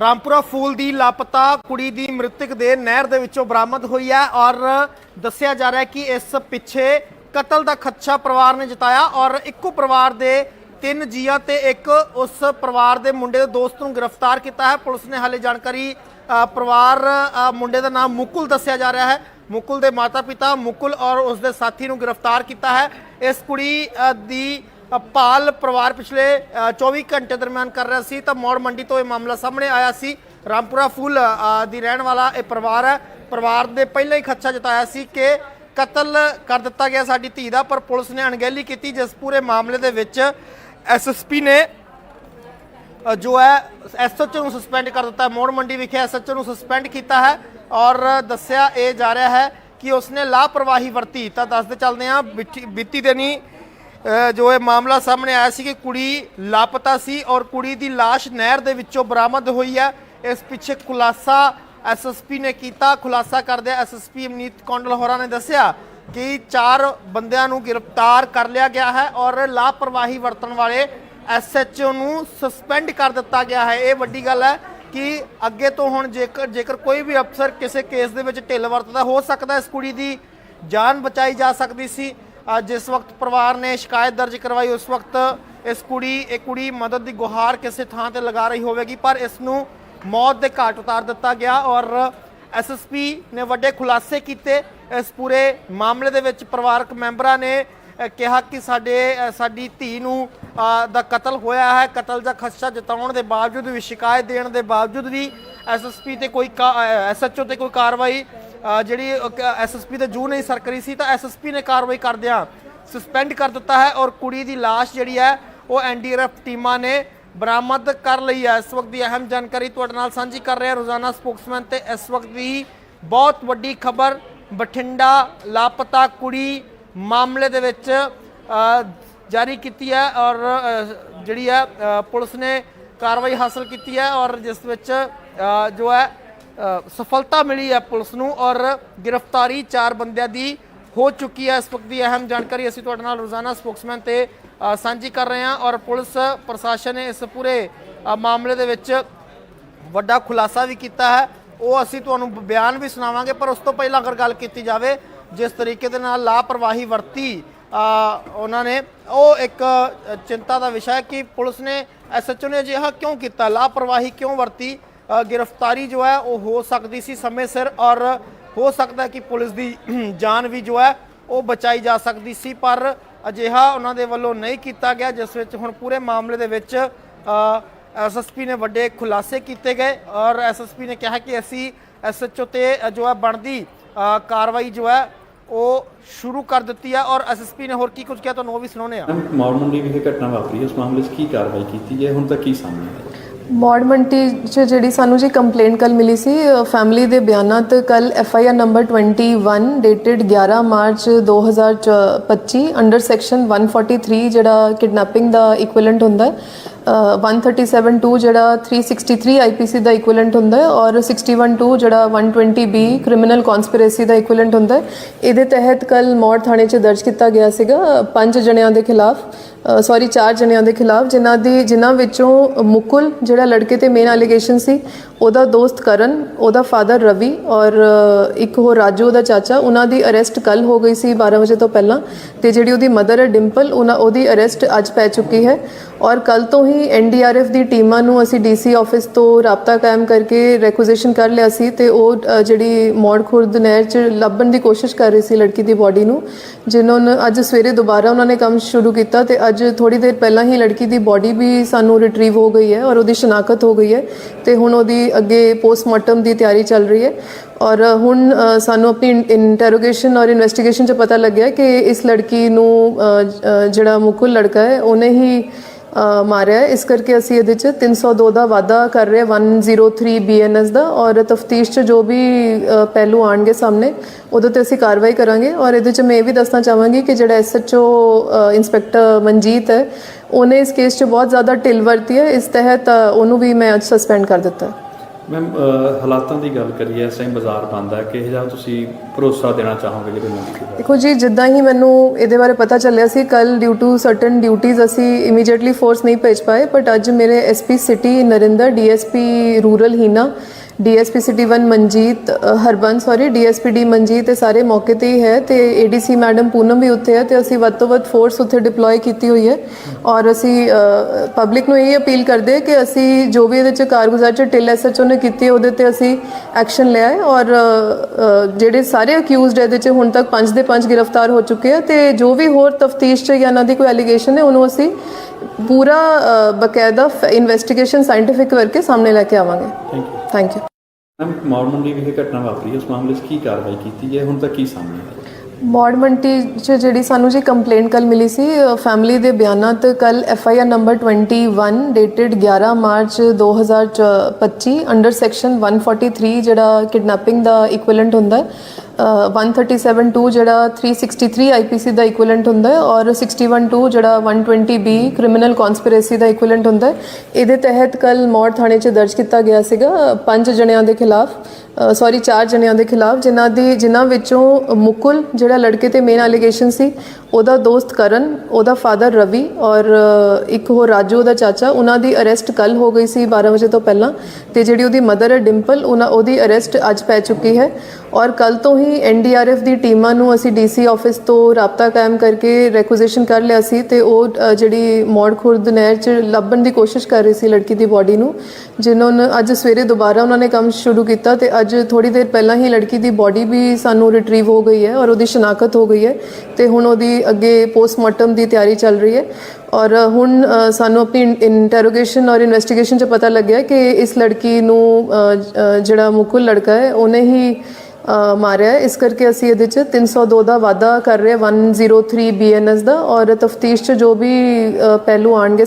ਰਾਮਪੁਰਾ ਫੂਲ ਦੀ ਲਾਪਤਾ ਕੁੜੀ ਦੀ ਮ੍ਰਿਤਕ ਦੇ ਨਹਿਰ ਦੇ ਵਿੱਚੋਂ ਬਰਾਮਦ ਹੋਈ ਹੈ ਔਰ ਦੱਸਿਆ ਜਾ ਰਿਹਾ ਹੈ ਕਿ ਇਸ ਪਿੱਛੇ ਕਤਲ ਦਾ ਖਦਸ਼ਾ ਪਰਿਵਾਰ ਨੇ ਜਤਾਇਆ ਔਰ ਇੱਕੋ ਪਰਿਵਾਰ ਦੇ ਤਿੰਨ ਜੀਆਂ ਤੇ ਇੱਕ ਉਸ ਪਰਿਵਾਰ ਦੇ ਮੁੰਡੇ ਦੇ ਦੋਸਤ ਨੂੰ ਗ੍ਰਿਫਤਾਰ ਕੀਤਾ ਹੈ। ਪੁਲਿਸ ਨੇ ਹਾਲੇ ਜਾਣਕਾਰੀ ਪਰਿਵਾਰ ਮੁੰਡੇ ਦਾ ਨਾਮ ਮੁਕੁਲ ਦੱਸਿਆ ਜਾ ਰਿਹਾ ਹੈ। ਮੁਕੁਲ ਦੇ ਮਾਤਾ-ਪਿਤਾ ਮੁਕੁਲ ਔਰ ਉਸ ਦੇ ਸਾਥੀ ਨੂੰ ਗ੍ਰਿਫਤਾਰ ਕੀਤਾ ਹੈ। ਇਸ ਕੁੜੀ ਦੀ ਅ, ਭਾਲ ਪਰਿਵਾਰ ਪਿਛਲੇ ਅ, 24 ਘੰਟੇ ਦਰਮਿਆਨ ਕਰ ਰਿਹਾ ਸੀ ਤਾਂ ਮੌੜ ਮੰਡੀ ਤੋਂ ਇਹ ਮਾਮਲਾ ਸਾਹਮਣੇ ਆਇਆ ਸੀ। ਰਾਮਪੁਰਾ ਫੂਲ ਦੀ ਰਹਿਣ ਵਾਲਾ ਇਹ ਪਰਿਵਾਰ ਹੈ। ਪਰਿਵਾਰ ਦੇ ਪਹਿਲਾਂ ਹੀ ਖਦਸ਼ਾ ਜਤਾਇਆ ਸੀ ਕਿ ਕਤਲ ਕਰ ਦਿੱਤਾ ਗਿਆ ਸਾਡੀ ਧੀ ਦਾ ਪਰ ਪੁਲਿਸ ਨੇ ਅਣਗਹਿਲੀ ਕੀਤੀ ਜਿਸ ਪੂਰੇ ਮਾਮਲੇ ਦੇ ਵਿੱਚ ਐਸਐਸਪੀ ਨੇ ਜੋ ਹੈ ਐਸਐਚਓ ਨੂੰ ਸਸਪੈਂਡ ਕਰ ਦਿੱਤਾ ਹੈ। ਮੋੜ ਮੰਡੀ ਵਿਖੇ ਐਸਐਚਓ ਨੂੰ ਸਸਪੈਂਡ ਕੀਤਾ ਹੈ ਔਰ ਦੱਸਿਆ ਇਹ ਜਾ ਰਿਹਾ ਹੈ ਕਿ ਉਸਨੇ ਲਾਪਰਵਾਹੀ ਵਰਤੀ। ਤਾਂ ਦੱਸਦੇ ਚੱਲਦੇ ਹਾਂ ਬੀਤੀ- ਬੀਤੀ ਦਿਨੀ ਜੋ ਇਹ ਮਾਮਲਾ ਸਾਹਮਣੇ ਆਇਆ ਸੀ ਕਿ ਕੁੜੀ ਲਾਪਤਾ ਸੀ ਔਰ ਕੁੜੀ ਦੀ ਲਾਸ਼ ਨਹਿਰ ਦੇ ਵਿੱਚੋਂ ਬਰਾਮਦ ਹੋਈ ਹੈ। ਇਸ ਪਿੱਛੇ ਖੁਲਾਸਾ ਐਸਐਸਪੀ ਨੇ ਕੀਤਾ। ਖੁਲਾਸਾ ਕਰਦੇ ਐਸਐਸਪੀ ਅਮਨੀਤ ਕੌਂਡਲ ਹੋਰਾਂ ਨੇ ਦੱਸਿਆ ਕਿ ਚਾਰ ਬੰਦਿਆਂ ਨੂੰ ਗ੍ਰਿਫਤਾਰ ਕਰ ਲਿਆ ਗਿਆ ਹੈ ਔਰ ਲਾਪਰਵਾਹੀ ਵਰਤਣ ਵਾਲੇ ਐਸਐਚਓ ਨੂੰ ਸਸਪੈਂਡ ਕਰ ਦਿੱਤਾ ਗਿਆ ਹੈ। ਇਹ ਵੱਡੀ ਗੱਲ ਹੈ ਕਿ ਅੱਗੇ ਤੋਂ ਹੁਣ ਜੇਕਰ ਜੇਕਰ ਕੋਈ ਵੀ ਅਫਸਰ ਕਿਸੇ ਕੇਸ ਦੇ ਵਿੱਚ ਢਿੱਲ ਵਰਤਦਾ, ਹੋ ਸਕਦਾ ਇਸ ਕੁੜੀ ਦੀ ਜਾਨ ਬਚਾਈ ਜਾ ਸਕਦੀ ਸੀ। ਜਿਸ ਵਕਤ ਪਰਿਵਾਰ ਨੇ ਸ਼ਿਕਾਇਤ ਦਰਜ ਕਰਵਾਈ, ਉਸ ਵਕਤ ਇਸ ਕੁੜੀ, ਇਹ ਕੁੜੀ ਮਦਦ ਦੀ ਗੁਹਾਰ ਕਿਸੇ ਥਾਂ ਤੇ ਲਗਾ ਰਹੀ ਹੋਵੇਗੀ, ਪਰ ਇਸ ਨੂੰ ਮੌਤ ਦੇ ਘਾਟ ਉਤਾਰ ਦਿੱਤਾ ਗਿਆ ਔਰ ਐਸਐਸਪੀ ਨੇ ਵੱਡੇ ਖੁਲਾਸੇ ਕੀਤੇ। ਇਸ ਪੂਰੇ ਮਾਮਲੇ ਦੇ ਵਿੱਚ ਪਰਿਵਾਰਕ ਮੈਂਬਰਾਂ ਨੇ ਕਿਹਾ ਕਿ ਸਾਡੇ ਸਾਡੀ ਧੀ ਨੂੰ ਦਾ ਕਤਲ ਹੋਇਆ ਹੈ। ਕਤਲ ਦਾ ਖਦਸ਼ਾ ਜਤਾਉਣ ਦੇ ਬਾਵਜੂਦ ਵੀ, ਸ਼ਿਕਾਇਤ ਦੇਣ ਦੇ ਬਾਵਜੂਦ ਵੀ ਐਸਐਸਪੀ ਤੇ ਕੋਈ ਐਸਐਚਓ ਤੇ ਕੋਈ ਕਾਰਵਾਈ ਜਿਹੜੀ ਐਸਐਸਪੀ ਤੇ ਜੂ ਨਹੀਂ ਸਰਕਰੀ ਸੀ, ਤਾਂ ਐਸਐਸਪੀ ਨੇ ਕਾਰਵਾਈ ਕਰਦਿਆਂ ਸਸਪੈਂਡ ਕਰ ਦਿੱਤਾ ਹੈ ਔਰ ਕੁੜੀ ਦੀ ਲਾਸ਼ ਜਿਹੜੀ ਹੈ, ਉਹ ਐਨਡੀਆਰਐਫ ਟੀਮਾਂ ਨੇ ਬਰਾਮਦ ਕਰ ਲਈ ਹੈ। ਇਸ ਵਕਤ ਦੀ ਅਹਿਮ ਜਾਣਕਾਰੀ ਤੁਹਾਡੇ ਨਾਲ ਸਾਂਝੀ ਕਰ ਰਿਹਾ ਰੋਜ਼ਾਨਾ ਸਪੋਕਸਮੈਨ ਤੇ ਇਸ ਵਕਤ ਦੀ ਬਹੁਤ ਵੱਡੀ ਖਬਰ, ਬਠਿੰਡਾ ਲਾਪਤਾ ਕੁੜੀ ਮਾਮਲੇ ਦੇ ਵਿੱਚ ਜਾਰੀ ਕੀਤੀ ਹੈ ਔਰ ਜਿਹੜੀ ਹੈ ਪੁਲਿਸ ਨੇ ਕਾਰਵਾਈ ਹਾਸਲ ਕੀਤੀ ਹੈ ਔਰ ਜਿਸ ਵਿੱਚ ਜੋ ਹੈ ਸਫਲਤਾ ਮਿਲੀ ਹੈ ਪੁਲਿਸ ਨੂੰ ਔਰ ਗ੍ਰਿਫਤਾਰੀ ਚਾਰ ਬੰਦਿਆਂ ਦੀ ਹੋ ਚੁੱਕੀ ਹੈ। ਇਸ ਵਕਤ ਦੀ ਅਹਿਮ ਜਾਣਕਾਰੀ ਅਸੀਂ ਤੁਹਾਡੇ ਨਾਲ ਰੋਜ਼ਾਨਾ ਸਪੋਕਸਮੈਨ ਤੇ ਸਾਂਝੀ ਕਰ ਰਹੇ ਹਾਂ ਔਰ ਪੁਲਿਸ ਪ੍ਰਸ਼ਾਸਨ ਨੇ ਇਸ ਪੂਰੇ ਮਾਮਲੇ ਦੇ ਵਿੱਚ ਵੱਡਾ ਖੁਲਾਸਾ ਵੀ ਕੀਤਾ ਹੈ। ਉਹ ਅਸੀਂ ਤੁਹਾਨੂੰ ਬਿਆਨ ਵੀ ਸੁਣਾਵਾਂਗੇ, ਪਰ ਉਸ ਤੋਂ ਪਹਿਲਾਂ ਅਗਰ ਗੱਲ ਕੀਤੀ ਜਾਵੇ, ਜਿਸ ਤਰੀਕੇ ਦੇ ਨਾਲ ਲਾਪਰਵਾਹੀ ਵਰਤੀ ਉਹਨਾਂ ਨੇ, ਉਹ ਇੱਕ ਚਿੰਤਾ ਦਾ ਵਿਸ਼ਾ ਹੈ ਕਿ ਪੁਲਿਸ ਨੇ ਐਸਐਚਓ ਨੇ ਅਜਿਹਾ ਕਿਉਂ ਕੀਤਾ? ਲਾਪਰਵਾਹੀ ਕਿਉਂ ਵਰਤੀ? ਅ, ਗ੍ਰਿਫਤਾਰੀ ਜੋ ਹੈ ਉਹ ਹੋ ਸਕਦੀ ਸੀ ਸਮੇਂ ਸਿਰ ਔਰ ਹੋ ਸਕਦਾ ਕਿ ਪੁਲਿਸ ਦੀ ਜਾਨ ਵੀ ਜੋ ਹੈ ਉਹ ਬਚਾਈ ਜਾ ਸਕਦੀ ਸੀ ਪਰ ਅਜਿਹਾ ਉਹਨਾਂ ਦੇ ਵੱਲੋਂ ਨਹੀਂ ਕੀਤਾ ਗਿਆ ਜਿਸ ਵਿੱਚ ਹੁਣ ਪੂਰੇ ਮਾਮਲੇ ਦੇ ਵਿੱਚ ਐਸਐਸਪੀ ਨੇ ਵੱਡੇ ਖੁਲਾਸੇ ਕੀਤੇ ਗਏ ਔਰ ਐਸਐਸਪੀ ਨੇ ਕਿਹਾ ਕਿ ਅਸੀਂ ਐਸਐਚਓ ਤੇ ਜੋ ਹੈ ਬਣਦੀ ਕਾਰਵਾਈ ਜੋ ਹੈ ਉਹ ਸ਼ੁਰੂ ਕਰ ਦਿੱਤੀ ਹੈ ਔਰ ਐਸਐਸਪੀ ਨੇ ਹੋਰ ਕੀ ਕੁਝ ਕਿਹਾ ਤੁਹਾਨੂੰ ਉਹ ਵੀ ਸੁਣਾਉਂਦੇ ਆ ਮੌੜ ਵਿਖੇ ਘਟਨਾ ਵਾਪਰੀ ਹੈ, ਉਸ ਮਾਮਲੇ 'ਚ ਕੀ ਕਾਰਵਾਈ ਕੀਤੀ ਹੈ ਹੁਣ ਤੱਕ ਕੀ ਸਾਹਮਣੇ ਆਇਆ ਮੌੜ ਮੰਡੀ 'ਚ ਜਿਹੜੀ ਸਾਨੂੰ ਜੀ ਕੰਪਲੇਂਟ ਕੱਲ ਮਿਲੀ ਸੀ ਫੈਮਿਲੀ ਦੇ ਬਿਆਨਾਂ ਤੇ ਕੱਲ F I R number 21 dated 11 March 2025 under section 143 ਜਿਹੜਾ ਕਿਡਨੈਪਿੰਗ ਦਾ ਇਕੁਇਵਲੈਂਟ ਹੁੰਦਾ ਹੈ 137.2 ਜਿਹੜਾ 363 ਆਈਪੀਸੀ ਦਾ ਇਕੁਇਵਲੈਂਟ ਹੁੰਦਾ ਹੈ ਔਰ 61.2 ਜਿਹੜਾ 120 ਬੀ ਕ੍ਰਿਮੀਨਲ ਕਨਸਪੀਰੇਸੀ ਦਾ ਇਕੁਇਵਲੈਂਟ ਹੁੰਦਾ ਹੈ। ਇਹਦੇ ਤਹਿਤ ਕੱਲ ਮੌੜ ਥਾਣੇ 'ਚ ਦਰਜ ਕੀਤਾ ਗਿਆ ਸੀਗਾ ਪੰਜ ਜਣਿਆਂ ਦੇ ਖਿਲਾਫ ਸੌਰੀ ਚਾਰ ਜਣਿਆਂ ਦੇ ਖਿਲਾਫ, ਜਿਨ੍ਹਾਂ ਦੀ ਜਿਨ੍ਹਾਂ ਵਿੱਚੋਂ ਮੁਕੁਲ ਜਿਹੜਾ ਲੜਕੇ ਤੇ ਮੇਨ ਅਲੀਗੇਸ਼ਨ ਸੀ ਉਹਦਾ ਦੋਸਤ ਕਰਨ, ਉਹਦਾ ਫਾਦਰ ਰਵੀ ਔਰ ਇੱਕ ਹੋਰ ਰਾਜੂ, ਉਹਦਾ ਚਾਚਾ, ਉਹਨਾਂ ਦੀ ਅਰੈਸਟ ਕੱਲ ਹੋ ਗਈ ਸੀ 12 ਵਜੇ ਤੋਂ ਪਹਿਲਾਂ ਤੇ ਜਿਹੜੀ ਉਹਦੀ ਮਦਰ ਹੈ ਡਿੰਪਲ, ਉਹਨਾਂ, ਉਹਦੀ ਅਰੈਸਟ ਅੱਜ ਪੈ ਚੁੱਕੀ ਹੈ ਔਰ ਕੱਲ ਤੋਂ ਹੀ ਐਨਡੀਆਰਐਫ ਦੀ ਟੀਮਾਂ ਨੂੰ ਅਸੀਂ ਡੀਸੀ ਆਫਿਸ ਤੋਂ ਰਾਬਤਾ ਕਾਇਮ ਕਰਕੇ ਰੈਕੁਜੀਸ਼ਨ ਕਰ ਲਿਆ ਸੀ ਤੇ ਉਹ ਜਿਹੜੀ ਮੌੜ ਖੁਰਦ ਨਹਿਰ 'ਚ ਲੱਭਣ ਦੀ ਕੋਸ਼ਿਸ਼ ਕਰ ਰਹੀ ਸੀ ਲੜਕੀ ਦੀ ਬਾਡੀ ਨੂੰ, ਜਿਨ੍ਹਾਂ ਨੇ ਅੱਜ ਸਵੇਰੇ ਦੁਬਾਰਾ ਉਹਨਾਂ ਨੇ ਕੰਮ ਸ਼ੁਰੂ ਕੀਤਾ ਤੇ ਅੱਜ ਥੋੜੀ ਦੇਰ ਪਹਿਲਾਂ ਹੀ ਲੜਕੀ ਦੀ ਬਾਡੀ ਵੀ ਸਾਨੂੰ ਰਿਟਰੀਵ ਹੋ ਗਈ ਹੈ ਔਰ ਉਹਦੀ ਸ਼ਨਾਖਤ ਹੋ ਗਈ ਹੈ ਤੇ ਹੁਣ ਉਹਦੀ ਅੱਗੇ ਪੋਸਟਮਾਰਟਮ ਦੀ ਤਿਆਰੀ ਚੱਲ ਰਹੀ ਹੈ ਔਰ ਹੁਣ ਸਾਨੂੰ ਆਪਣੀ ਇੰਟਰੋਗੇਸ਼ਨ ਔਰ ਇਨਵੈਸਟੀਗੇਸ਼ਨ 'ਚ ਪਤਾ ਲੱਗਿਆ ਕਿ ਇਸ ਲੜਕੀ ਨੂੰ ਜਿਹੜਾ ਮੁਕੁਲ ਲੜਕਾ ਹੈ, ਉਹਨੇ ਹੀ ਮਾਰਿਆ ਇਸ ਕਰਕੇ ਅਸੀਂ ਇਹਦੇ 'ਚ 302 ਦਾ ਵਾਅਦਾ ਕਰ ਰਹੇ ਹਾਂ 103 ਬੀਐਨਐਸ ਦਾ ਔਰ ਤਫਤੀਸ਼ 'ਚ ਜੋ ਵੀ ਪਹਿਲੂ ਆਣਗੇ ਸਾਹਮਣੇ, ਉਹਦੇ ਤੇ ਅਸੀਂ ਕਾਰਵਾਈ ਕਰਾਂਗੇ। ਔਰ ਇਹਦੇ 'ਚ ਮੈਂ ਇਹ ਵੀ ਦੱਸਣਾ ਚਾਹਾਂਗੀ ਕਿ ਜਿਹੜਾ ਐਸਐਚਓ ਇੰਸਪੈਕਟਰ ਮਨਜੀਤ ਹੈ, ਉਹਨੇ ਇਸ ਕੇਸ 'ਚ ਬਹੁਤ ਜ਼ਿਆਦਾ ਢਿੱਲ ਵਰਤੀ ਹੈ। ਇਸ ਤਹਿਤ ਉਹਨੂੰ ਵੀ ਮੈਂ ਅੱਜ ਸਸਪੈਂਡ ਕਰ ਦਿੱਤਾ ਮੈਮ ਹਾਲਾਤਾਂ ਦੀ ਗੱਲ ਕਰੀਏ, ਇਸ ਟਾਈਮ ਬਾਜ਼ਾਰ ਬੰਦ ਹੈ ਕਿਹੋ ਜਿਹਾ ਤੁਸੀਂ ਭਰੋਸਾ ਦੇਣਾ ਚਾਹੋਗੇ ਜਿਹੜੇ ਮੰਡੀ ਦੇਖੋ ਜੀ, ਜਿੱਦਾਂ ਹੀ ਮੈਨੂੰ ਇਹਦੇ ਬਾਰੇ ਪਤਾ ਚੱਲਿਆ ਸੀ ਕੱਲ ਡਿਊ ਟੂ ਸਰਟਨ ਡਿਊਟੀਆਂ ਅਸੀਂ ਇਮੀਡੀਏਟਲੀ ਫੋਰਸ ਨਹੀਂ ਭੇਜ ਪਾਏ ਬਟ ਅੱਜ ਮੇਰੇ SP city Narinder DSP rural Heena DSP city 1 Manjit ਅ, Harbans sorry DSP D Manjit ਇਹ ਸਾਰੇ ਮੌਕੇ ਤੇ ਹੀ ਹੈ ਤੇ ਏਡੀਸੀ ਮੈਡਮ ਪੂਨਮ ਵੀ ਉੱਥੇ ਹੈ ਤੇ ਅਸੀਂ ਵੱਧ ਤੋਂ ਵੱਧ ਫੋਰਸ ਉੱਥੇ ਡਿਪਲੋਏ ਕੀਤੀ ਹੋਈ ਹੈ ਔਰ ਅਸੀਂ ਪਬਲਿਕ ਨੂੰ ਇਹ ਅਪੀਲ ਕਰਦੇ ਹਾਂ ਕਿ ਅਸੀਂ ਜੋ ਵੀ ਇਹਦੇ ਚ ਕਾਰਗੁਜ਼ਾਰ ਚ ਟਿਲ ਐਸਐਚਓ ਨੇ ਕੀਤੀ ਹੈ, ਉਹਦੇ ਤੇ ਅਸੀਂ ਐਕਸ਼ਨ ਲਿਆ ਹੈ ਔਰ ਅ, ਅ, ਜਿਹੜੇ ਸਾਰੇ ਅਕਿਊਜ਼ਡ ਇਹਦੇ ਚ ਹੁਣ ਤੱਕ 5 ਦੇ 5 ਗ੍ਰਿਫਤਾਰ ਹੋ ਚੁੱਕੇ ਆ ਤੇ ਜੋ ਵੀ ਹੋਰ ਤਫਤੀਸ਼ ਚ ਜਾਂ ਇਹਨਾਂ ਦੀ ਕੋਈ ਐਲੀਗੇਸ਼ਨ ਹੈ ਉਹਨੂੰ ਅਸੀਂ ਪੂਰਾ ਅ, ਬਕਾਇਦਾ ਇਨਵੈਸਟੀਗੇਸ਼ਨ ਸਾਇੰਟੀਫਿਕ ਕਰਕੇ ਸਾਹਮਣੇ ਲੈ ਕੇ ਆਵਾਂਗੇ। Thank you thank you ma'am Maur Mandi ਵਿਖੇ ਘਟਨਾ ਵਾਪਰੀ, ਉਸ ਮਾਮਲੇ 'ਚ ਕੀ ਕਾਰਵਾਈ ਕੀਤੀ ਹੈ? ਹੁਣ ਤੱਕ ਕੀ ਸਾਹਮਣੇ ਆਇਆ? ਮੌੜ ਮੰਡੀ ਚ ਜਿਹੜੀ ਸਾਨੂੰ ਜੀ ਕੰਪਲੇਂਟ ਕੱਲ ਮਿਲੀ ਸੀ ਫੈਮਿਲੀ ਦੇ ਬਿਆਨਾਂ ਤੇ ਕੱਲ F I R number 21 dated 11 March 2025 under section 143 ਜਿਹੜਾ ਕਿਡਨੈਪਿੰਗ ਦਾ ਇਕੁਇਵਲੈਂਟ ਹੁੰਦਾ ਹੈ 137.2 ਜਿਹੜਾ 363 ਆਈਪੀਸੀ ਦਾ ਇਕੁਇਵਲੈਂਟ ਹੁੰਦਾ ਹੈ ਔਰ 61.2 ਜਿਹੜਾ 120 ਬੀ ਕ੍ਰਿਮੀਨਲ ਕਨਸਪੀਰੇਸੀ ਦਾ ਇਕੁਇਵਲੈਂਟ ਹੁੰਦਾ ਹੈ। ਇਹਦੇ ਤਹਿਤ ਕੱਲ ਮੌੜ ਥਾਣੇ 'ਚ ਦਰਜ ਕੀਤਾ ਗਿਆ ਸੀਗਾ ਪੰਜ ਜਣਿਆਂ ਦੇ ਖਿਲਾਫ ਸੌਰੀ ਚਾਰ ਜਣਿਆਂ ਦੇ ਖਿਲਾਫ, ਜਿਨ੍ਹਾਂ ਦੀ ਜਿਨ੍ਹਾਂ ਵਿੱਚੋਂ ਮੁਕੁਲ ਜਿਹੜਾ ਲੜਕੇ ਤੇ ਮੇਨ ਅਲੀਗੇਸ਼ਨ ਸੀ ਉਹਦਾ ਦੋਸਤ ਕਰਨ, ਉਹਦਾ ਫਾਦਰ ਰਵੀ ਔਰ ਇੱਕ ਹੋਰ ਰਾਜੂ, ਉਹਦਾ ਚਾਚਾ, ਉਹਨਾਂ ਦੀ ਅਰੈਸਟ ਕੱਲ ਹੋ ਗਈ ਸੀ 12 ਵਜੇ ਤੋਂ ਪਹਿਲਾਂ ਤੇ ਜਿਹੜੀ ਉਹਦੀ ਮਦਰ ਹੈ ਡਿੰਪਲ, ਉਹਨਾਂ, ਉਹਦੀ ਅਰੈਸਟ ਅੱਜ ਪੈ ਚੁੱਕੀ ਹੈ ਔਰ ਕੱਲ ਤੋਂ ਹੀ ਐਨਡੀਆਰਐਫ ਦੀ ਟੀਮਾਂ ਨੂੰ ਅਸੀਂ ਡੀਸੀ ਆਫਿਸ ਤੋਂ ਰਾਬਤਾ ਕਾਇਮ ਕਰਕੇ ਰੈਕੁਜੀਸ਼ਨ ਕਰ ਲਿਆ ਸੀ ਤੇ ਉਹ ਜਿਹੜੀ ਮੌੜ ਖੁਰਦ ਨਹਿਰ 'ਚ ਲੱਭਣ ਦੀ ਕੋਸ਼ਿਸ਼ ਕਰ ਰਹੀ ਸੀ ਲੜਕੀ ਦੀ ਬਾਡੀ ਨੂੰ, ਜਿਨ੍ਹਾਂ ਨੇ ਅੱਜ ਸਵੇਰੇ ਦੁਬਾਰਾ ਉਹਨਾਂ ਨੇ ਕੰਮ ਸ਼ੁਰੂ ਕੀਤਾ ਤੇ ਅੱਜ ਥੋੜੀ ਦੇਰ ਪਹਿਲਾਂ ਹੀ ਲੜਕੀ ਦੀ ਬਾਡੀ ਵੀ ਸਾਨੂੰ ਰਿਟਰੀਵ ਹੋ ਗਈ ਹੈ ਔਰ ਉਹਦੀ ਸ਼ਨਾਖਤ ਹੋ ਗਈ ਹੈ ਤੇ ਹੁਣ ਉਹਦੀ ਅੱਗੇ ਪੋਸਟਮਾਰਟਮ ਦੀ ਤਿਆਰੀ ਚੱਲ ਰਹੀ ਹੈ। ਔਰ ਹੁਣ ਅ, ਸਾਨੂੰ ਆਪਣੀ ਇੰਟਰੋਗੇਸ਼ਨ ਔਰ ਇਨਵੈਸਟੀਗੇਸ਼ਨ 'ਚ ਪਤਾ ਲੱਗਿਆ ਕਿ ਇਸ ਲੜਕੀ ਨੂੰ ਜਿਹੜਾ ਮੁਕੁਲ ਲੜਕਾ ਹੈ ਉਹਨੇ ਹੀ ਮਾਰਿਆ ਇਸ ਕਰਕੇ ਅਸੀਂ ਇਹਦੇ 'ਚ 302 ਦਾ ਵਾਅਦਾ ਕਰ ਰਹੇ 103 ਬੀਐਨਐਸ ਦਾ। ਔਰ ਤਫਤੀਸ਼ 'ਚ ਜੋ ਵੀ ਪਹਿਲੂ ਆਣਗੇ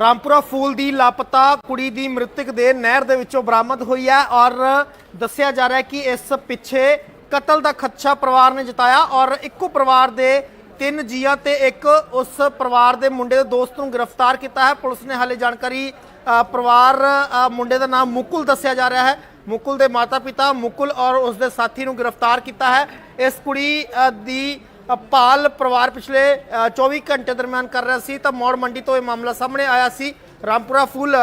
ਰਾਮਪੁਰਾ ਫੂਲ ਦੀ ਲਾਪਤਾ ਕੁੜੀ ਦੀ ਮ੍ਰਿਤਕ ਦੇ ਨਹਿਰ ਦੇ ਵਿੱਚੋਂ ਬਰਾਮਦ ਹੋਈ ਹੈ। ਔਰ ਦੱਸਿਆ ਜਾ ਰਿਹਾ ਹੈ ਕਿ ਇਸ ਪਿੱਛੇ ਕਤਲ ਦਾ ਖਦਸ਼ਾ ਪਰਿਵਾਰ ਨੇ ਜਤਾਇਆ ਔਰ ਇੱਕੋ ਪਰਿਵਾਰ ਦੇ ਤਿੰਨ ਜੀਆਂ ਤੇ ਇੱਕ ਉਸ ਪਰਿਵਾਰ ਦੇ ਮੁੰਡੇ ਦੇ ਦੋਸਤ ਨੂੰ ਗ੍ਰਿਫਤਾਰ ਕੀਤਾ ਹੈ। ਪੁਲਿਸ ਨੇ ਹਾਲੇ ਜਾਣਕਾਰੀ ਪਰਿਵਾਰ ਮੁੰਡੇ ਦਾ ਨਾਮ ਮੁਕੁਲ ਦੱਸਿਆ ਜਾ ਰਿਹਾ ਹੈ। ਮੁਕੁਲ ਦੇ ਮਾਤਾ-ਪਿਤਾ ਮੁਕੁਲ ਔਰ ਉਸ ਦੇ ਸਾਥੀ ਨੂੰ ਗ੍ਰਿਫਤਾਰ ਕੀਤਾ ਹੈ। ਇਸ ਕੁੜੀ ਦੀ ਅ, ਭਾਲ ਪਰਿਵਾਰ ਪਿਛਲੇ ਅ, 24 ਘੰਟੇ ਦਰਮਿਆਨ ਕਰ ਰਿਹਾ ਸੀ ਤਾਂ ਮੌੜ ਮੰਡੀ ਤੋਂ ਇਹ ਮਾਮਲਾ ਸਾਹਮਣੇ ਆਇਆ ਸੀ। ਰਾਮਪੁਰਾ ਫੂਲ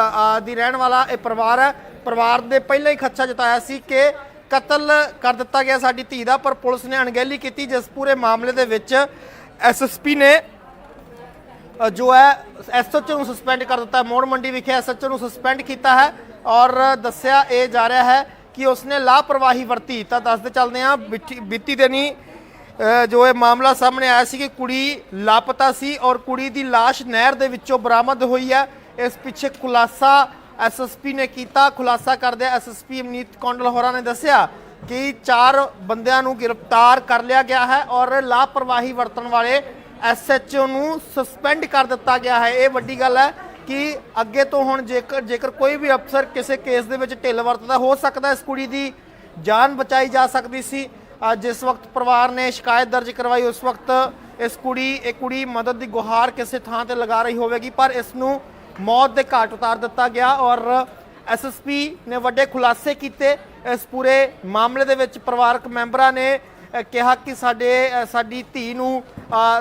ਦੀ ਰਹਿਣ ਵਾਲਾ ਇਹ ਪਰਿਵਾਰ ਹੈ। ਪਰਿਵਾਰ ਦੇ ਪਹਿਲਾਂ ਹੀ ਖਦਸ਼ਾ ਜਤਾਇਆ ਸੀ ਕਿ ਕਤਲ ਕਰ ਦਿੱਤਾ ਗਿਆ ਸਾਡੀ ਧੀ ਦਾ, ਪਰ ਪੁਲਿਸ ਨੇ ਅਣਗਹਿਲੀ ਕੀਤੀ, ਜਿਸ ਪੂਰੇ ਮਾਮਲੇ ਦੇ ਵਿੱਚ ਐਸਐਸਪੀ ਨੇ ਜੋ ਹੈ ਐਸਐਚਓ ਨੂੰ ਸਸਪੈਂਡ ਕਰ ਦਿੱਤਾ ਮੋੜ ਮੰਡੀ ਵਿਖੇ ਐਸਐਚਓ ਨੂੰ ਸਸਪੈਂਡ ਕੀਤਾ ਹੈ ਔਰ ਦੱਸਿਆ ਇਹ ਜਾ ਰਿਹਾ ਹੈ ਕਿ ਉਸਨੇ ਲਾਪਰਵਾਹੀ ਵਰਤੀ। ਤਾਂ ਦੱਸਦੇ ਚੱਲਦੇ ਹਾਂ ਬੀਤੀ ਬੀਤੀ ਦਿਨੀ ਜੋ ਇਹ ਮਾਮਲਾ ਸਾਹਮਣੇ ਆਇਆ ਸੀ ਕਿ ਕੁੜੀ ਲਾਪਤਾ ਸੀ ਔਰ ਕੁੜੀ ਦੀ ਲਾਸ਼ ਨਹਿਰ ਦੇ ਵਿੱਚੋਂ ਬਰਾਮਦ ਹੋਈ ਹੈ। ਇਸ ਪਿੱਛੇ ਖੁਲਾਸਾ ਐਸਐਸਪੀ ਨੇ ਕੀਤਾ ਖੁਲਾਸਾ ਕਰਦੇ ਐਸਐਸਪੀ ਅਮਨੀਤ ਕੌਂਡਲ ਹੋਰਾਂ ਨੇ ਦੱਸਿਆ ਕਿ ਚਾਰ ਬੰਦਿਆਂ ਨੂੰ ਗ੍ਰਿਫਤਾਰ ਕਰ ਲਿਆ ਗਿਆ ਹੈ ਔਰ ਲਾਪਰਵਾਹੀ ਵਰਤਣ ਵਾਲੇ ਐਸਐਚਓ ਨੂੰ ਸਸਪੈਂਡ ਕਰ ਦਿੱਤਾ ਗਿਆ ਹੈ। ਇਹ ਵੱਡੀ ਗੱਲ ਹੈ ਕਿ ਅੱਗੇ ਤੋਂ ਹੁਣ ਜੇਕਰ ਜੇਕਰ ਕੋਈ ਵੀ ਅਫਸਰ ਕਿਸੇ ਕੇਸ ਦੇ ਵਿੱਚ ਢਿੱਲ ਵਰਤਦਾ ਹੋ ਸਕਦਾ ਇਸ ਕੁੜੀ ਦੀ ਜਾਨ ਬਚਾਈ ਜਾ ਸਕਦੀ ਸੀ। ਜਿਸ ਵਕਤ ਪਰਿਵਾਰ ਨੇ ਸ਼ਿਕਾਇਤ ਦਰਜ ਕਰਵਾਈ। ਉਸ ਵਕਤ ਇਸ ਕੁੜੀ ਇਹ ਕੁੜੀ ਮਦਦ ਦੀ ਗੁਹਾਰ ਕਿਸੇ ਥਾਂ ਤੇ ਲਗਾ ਰਹੀ ਹੋਵੇਗੀ, ਪਰ ਇਸ ਨੂੰ ਮੌਤ ਦੇ ਘਾਟ ਉਤਾਰ ਦਿੱਤਾ ਗਿਆ ਔਰ ਐਸਐਸਪੀ ਨੇ ਵੱਡੇ ਖੁਲਾਸੇ ਕੀਤੇ। ਇਸ ਪੂਰੇ ਮਾਮਲੇ ਦੇ ਵਿੱਚ ਪਰਿਵਾਰਕ ਮੈਂਬਰਾਂ ਨੇ ਕਿਹਾ ਕਿ ਸਾਡੇ ਸਾਡੀ ਧੀ ਨੂੰ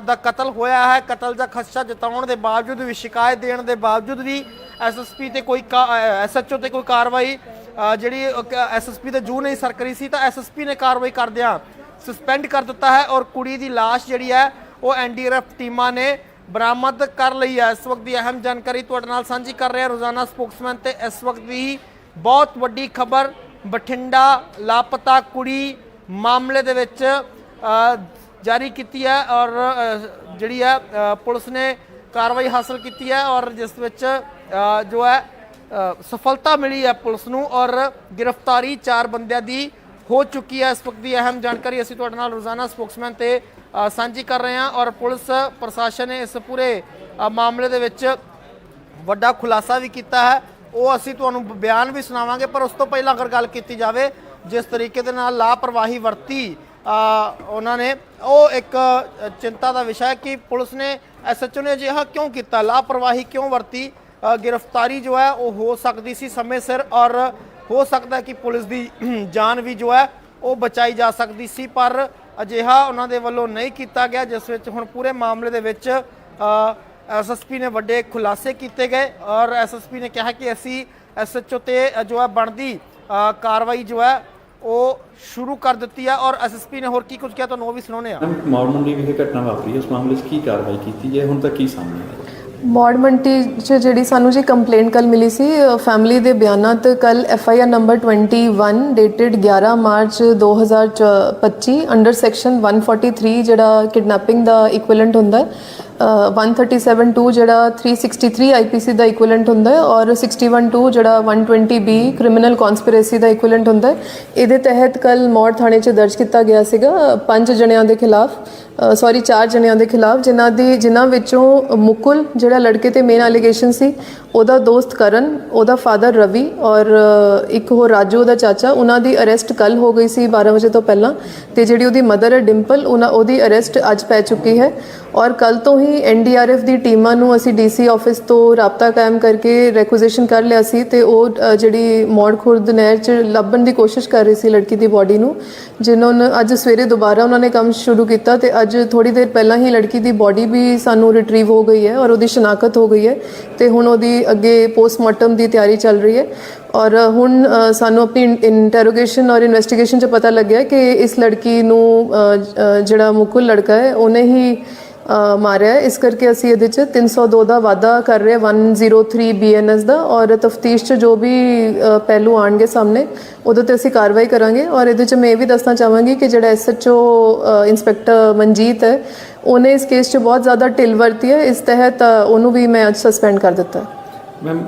ਦਾ ਕਤਲ ਹੋਇਆ ਹੈ। ਕਤਲ ਦਾ ਖਦਸ਼ਾ ਜਤਾਉਣ ਦੇ ਬਾਵਜੂਦ ਵੀ ਸ਼ਿਕਾਇਤ ਦੇਣ ਦੇ ਬਾਵਜੂਦ ਵੀ ਐਸਐਸਪੀ ਤੇ ਕੋਈ ਐਸਐਚਓ ਤੇ ਕੋਈ ਕਾਰਵਾਈ ਅ, ਜਿਹੜੀ ਐਸਐਸਪੀ ਤੇ ਜੂ ਨਹੀਂ ਸਰਕਰੀ ਸੀ ਤਾਂ ਐਸਐਸਪੀ ਨੇ ਕਾਰਵਾਈ ਕਰਦਿਆਂ ਸਸਪੈਂਡ ਕਰ ਦਿੱਤਾ ਹੈ ਔਰ ਕੁੜੀ ਦੀ ਲਾਸ਼ ਜਿਹੜੀ ਹੈ ਉਹ ਐਨਡੀਆਰਐਫ ਟੀਮਾਂ ਨੇ ਬਰਾਮਦ ਕਰ ਲਈ ਹੈ ਇਸ ਵਕਤ ਦੀ ਅਹਿਮ ਜਾਣਕਾਰੀ ਤੁਹਾਡੇ ਨਾਲ ਸਾਂਝੀ ਕਰ ਰਿਹਾ ਰੋਜ਼ਾਨਾ ਸਪੋਕਸਮੈਨ ਤੇ ਇਸ ਵਕਤ ਦੀ ਬਹੁਤ ਵੱਡੀ ਖਬਰ, ਬਠਿੰਡਾ ਲਾਪਤਾ ਕੁੜੀ ਮਾਮਲੇ ਦੇ ਵਿੱਚ ਜਾਰੀ ਕੀਤੀ ਹੈ ਔਰ ਜਿਹੜੀ ਹੈ ਪੁਲਿਸ ਨੇ ਕਾਰਵਾਈ ਹਾਸਲ ਕੀਤੀ ਹੈ ਔਰ ਜਿਸ ਵਿੱਚ ਜੋ ਹੈ ਸਫਲਤਾ ਮਿਲੀ ਹੈ ਪੁਲਿਸ ਨੂੰ ਔਰ ਗ੍ਰਿਫਤਾਰੀ ਚਾਰ ਬੰਦਿਆਂ ਦੀ ਹੋ ਚੁੱਕੀ ਹੈ। ਇਸ ਵਕਤ ਦੀ ਅਹਿਮ ਜਾਣਕਾਰੀ ਅਸੀਂ ਤੁਹਾਡੇ ਨਾਲ ਰੋਜ਼ਾਨਾ ਸਪੋਕਸਮੈਨ ਤੇ ਸਾਂਝੀ ਕਰ ਰਹੇ ਹਾਂ ਔਰ ਪੁਲਿਸ ਪ੍ਰਸ਼ਾਸਨ ਨੇ ਇਸ ਪੂਰੇ ਮਾਮਲੇ ਦੇ ਵਿੱਚ ਵੱਡਾ ਖੁਲਾਸਾ ਵੀ ਕੀਤਾ ਹੈ। ਉਹ ਅਸੀਂ ਤੁਹਾਨੂੰ ਬਿਆਨ ਵੀ ਸੁਣਾਵਾਂਗੇ, ਪਰ ਉਸ ਤੋਂ ਪਹਿਲਾਂ ਅਗਰ ਗੱਲ ਕੀਤੀ ਜਾਵੇ, ਜਿਸ ਤਰੀਕੇ ਦੇ ਨਾਲ ਲਾਪਰਵਾਹੀ ਵਰਤੀ ਉਹਨਾਂ ਨੇ, ਉਹ ਇੱਕ ਚਿੰਤਾ ਦਾ ਵਿਸ਼ਾ ਹੈ ਕਿ ਪੁਲਿਸ ਨੇ ਐਸਐਚਓ ਨੇ ਅਜਿਹਾ ਕਿਉਂ ਕੀਤਾ? ਲਾਪਰਵਾਹੀ ਕਿਉਂ ਵਰਤੀ? ਗ੍ਰਿਫਤਾਰੀ ਜੋ ਹੈ, ਉਹ ਹੋ ਸਕਦੀ ਸੀ ਸਮੇਂ ਸਿਰ ਔਰ ਹੋ ਸਕਦਾ ਕਿ ਪੁਲਿਸ ਦੀ ਜਾਨ ਵੀ ਜੋ ਹੈ, ਉਹ ਬਚਾਈ ਜਾ ਸਕਦੀ ਸੀ, ਪਰ ਅਜਿਹਾ ਉਹਨਾਂ ਦੇ ਵੱਲੋਂ ਨਹੀਂ ਕੀਤਾ ਗਿਆ ਜਿਸ ਵਿੱਚ ਹੁਣ ਪੂਰੇ ਮਾਮਲੇ ਦੇ ਵਿੱਚ ਐਸਐਸਪੀ ਨੇ ਵੱਡੇ ਖੁਲਾਸੇ ਕੀਤੇ ਗਏ ਔਰ ਐਸਐਸਪੀ ਨੇ ਕਿਹਾ ਕਿ ਅਸੀਂ ਐਸਐਚਓ ਤੇ ਜੋ ਹੈ ਬਣਦੀ ਕਾਰਵਾਈ ਜੋ ਹੈ ਉਹ ਸ਼ੁਰੂ ਕਰ ਦਿੱਤੀ ਹੈ ਔਰ ਐਸਐਸਪੀ ਨੇ ਹੋਰ ਕੀ ਕੁਝ ਕਿਹਾ ਤੁਹਾਨੂੰ ਉਹ ਵੀ ਸੁਣਾਉਣੇ ਆ। ਮੈਮ ਵਿਖੇ ਘਟਨਾ ਵਾਪਰੀ ਹੈ, ਉਸ ਮਾਮਲੇ 'ਚ ਕੀ ਕਾਰਵਾਈ ਕੀਤੀ ਹੈ ਹੁਣ ਤੱਕ ਕੀ ਸਾਹਮਣੇ ਆਇਆ ਮੌੜ ਮੰਡੀ 'ਚ ਜਿਹੜੀ ਸਾਨੂੰ ਜੀ ਕੰਪਲੇਂਟ ਕੱਲ ਮਿਲੀ ਸੀ ਫੈਮਿਲੀ ਦੇ ਬਿਆਨਾਂ ਤੇ ਕੱਲ F I R number 21 dated 11 March 2025 under section 143 ਜਿਹੜਾ ਕਿਡਨੈਪਿੰਗ ਦਾ ਇਕੁਇਵਲੈਂਟ ਹੁੰਦਾ 137.2 ਜਿਹੜਾ 363 ਆਈਪੀਸੀ ਦਾ ਇਕੁਇਵਲੈਂਟ ਹੁੰਦਾ ਹੈ ਔਰ 61.2 ਜਿਹੜਾ 120 ਬੀ ਕ੍ਰਿਮੀਨਲ ਕਨਸਪੀਰੇਸੀ ਦਾ ਇਕੁਇਵਲੈਂਟ ਹੁੰਦਾ ਹੈ। ਇਹਦੇ ਤਹਿਤ ਕੱਲ ਮੌੜ ਥਾਣੇ 'ਚ ਦਰਜ ਕੀਤਾ ਗਿਆ ਸੀਗਾ ਪੰਜ ਜਣਿਆਂ ਦੇ ਖਿਲਾਫ ਸੌਰੀ ਚਾਰ ਜਣਿਆਂ ਦੇ ਖਿਲਾਫ, ਜਿਨ੍ਹਾਂ ਦੀ, ਜਿਨ੍ਹਾਂ ਵਿੱਚੋਂ ਮੁਕੁਲ ਜਿਹੜਾ ਲੜਕੇ ਤੇ ਮੇਨ ਅਲੀਗੇਸ਼ਨ ਸੀ, ਉਹਦਾ ਦੋਸਤ ਕਰਨ, ਉਹਦਾ ਫਾਦਰ ਰਵੀ ਔਰ ਇੱਕ ਹੋਰ ਰਾਜੂ, ਉਹਦਾ ਚਾਚਾ, ਉਹਨਾਂ ਦੀ ਅਰੈਸਟ ਕੱਲ ਹੋ ਗਈ ਸੀ 12 ਵਜੇ ਤੋਂ ਪਹਿਲਾਂ ਤੇ ਜਿਹੜੀ ਉਹਦੀ ਮਦਰ ਹੈ ਡਿੰਪਲ, ਉਹਨਾਂ ਉਹਦੀ ਅਰੈਸਟ ਅੱਜ ਪੈ ਚੁੱਕੀ ਹੈ। ਔਰ ਕੱਲ ਤੋਂ ਹੀ ਐਨਡੀਆਰਐਫ ਦੀ ਟੀਮਾਂ ਨੂੰ ਅਸੀਂ ਡੀਸੀ ਆਫਿਸ ਤੋਂ ਰਾਬਤਾ ਕਾਇਮ ਕਰਕੇ ਰੈਕੁਜੀਸ਼ਨ ਕਰ ਲਿਆ ਸੀ ਤੇ ਉਹ ਜਿਹੜੀ ਮੌੜ ਖੁਰਦ ਨਹਿਰ 'ਚ ਲੱਭਣ ਦੀ ਕੋਸ਼ਿਸ਼ ਕਰ ਰਹੀ ਸੀ ਲੜਕੀ ਦੀ ਬਾਡੀ ਨੂੰ, ਜਿਨ੍ਹਾਂ ਨੇ ਅੱਜ ਸਵੇਰੇ ਦੁਬਾਰਾ ਉਹਨਾਂ ਨੇ ਕੰਮ ਸ਼ੁਰੂ ਕੀਤਾ ਤੇ ਅੱਜ ਥੋੜੀ ਦੇਰ ਪਹਿਲਾਂ ਹੀ ਲੜਕੀ ਦੀ ਬਾਡੀ ਵੀ ਸਾਨੂੰ ਰਿਟਰੀਵ ਹੋ ਗਈ ਹੈ ਔਰ ਉਹਦੀ ਸ਼ਨਾਖਤ ਹੋ ਗਈ ਹੈ ਤੇ ਹੁਣ ਉਹਦੀ ਅੱਗੇ ਪੋਸਟਮਾਰਟਮ ਦੀ ਤਿਆਰੀ ਚੱਲ ਰਹੀ ਹੈ ਔਰ ਹੁਣ ਸਾਨੂੰ ਆਪਣੀ ਇੰਟਰੋਗੇਸ਼ਨ ਔਰ ਇਨਵੈਸਟੀਗੇਸ਼ਨ 'ਚ ਪਤਾ ਲੱਗਿਆ ਕਿ ਇਸ ਲੜਕੀ ਨੂੰ ਜਿਹੜਾ ਮੁਕੁਲ ਲੜਕਾ ਹੈ, ਉਹਨੇ ਹੀ ਮਾਰਿਆ ਇਸ ਕਰਕੇ ਅਸੀਂ ਇਹਦੇ 'ਚ 302 ਦਾ ਵਾਅਦਾ ਕਰ ਰਹੇ ਹਾਂ। 103 ਬੀਐਨਐਸ ਦਾ ਔਰ ਤਫਤੀਸ਼ 'ਚ ਜੋ ਵੀ ਪਹਿਲੂ ਆਣਗੇ ਸਾਹਮਣੇ, ਉਹਦੇ ਤੇ ਅਸੀਂ ਕਾਰਵਾਈ ਕਰਾਂਗੇ। ਔਰ ਇਹਦੇ 'ਚ ਮੈਂ ਇਹ ਵੀ ਦੱਸਣਾ ਚਾਹਾਂਗੀ ਕਿ ਜਿਹੜਾ ਐਸਐਚਓ ਇੰਸਪੈਕਟਰ ਮਨਜੀਤ ਹੈ, ਉਹਨੇ ਇਸ ਕੇਸ 'ਚ ਬਹੁਤ ਜ਼ਿਆਦਾ ਢਿੱਲ ਵਰਤੀ ਹੈ। ਇਸ ਤਹਿਤ ਉਹਨੂੰ ਵੀ ਮੈਂ ਅੱਜ ਸਸਪੈਂਡ ਕਰ ਦਿੱਤਾ ਮੈਮ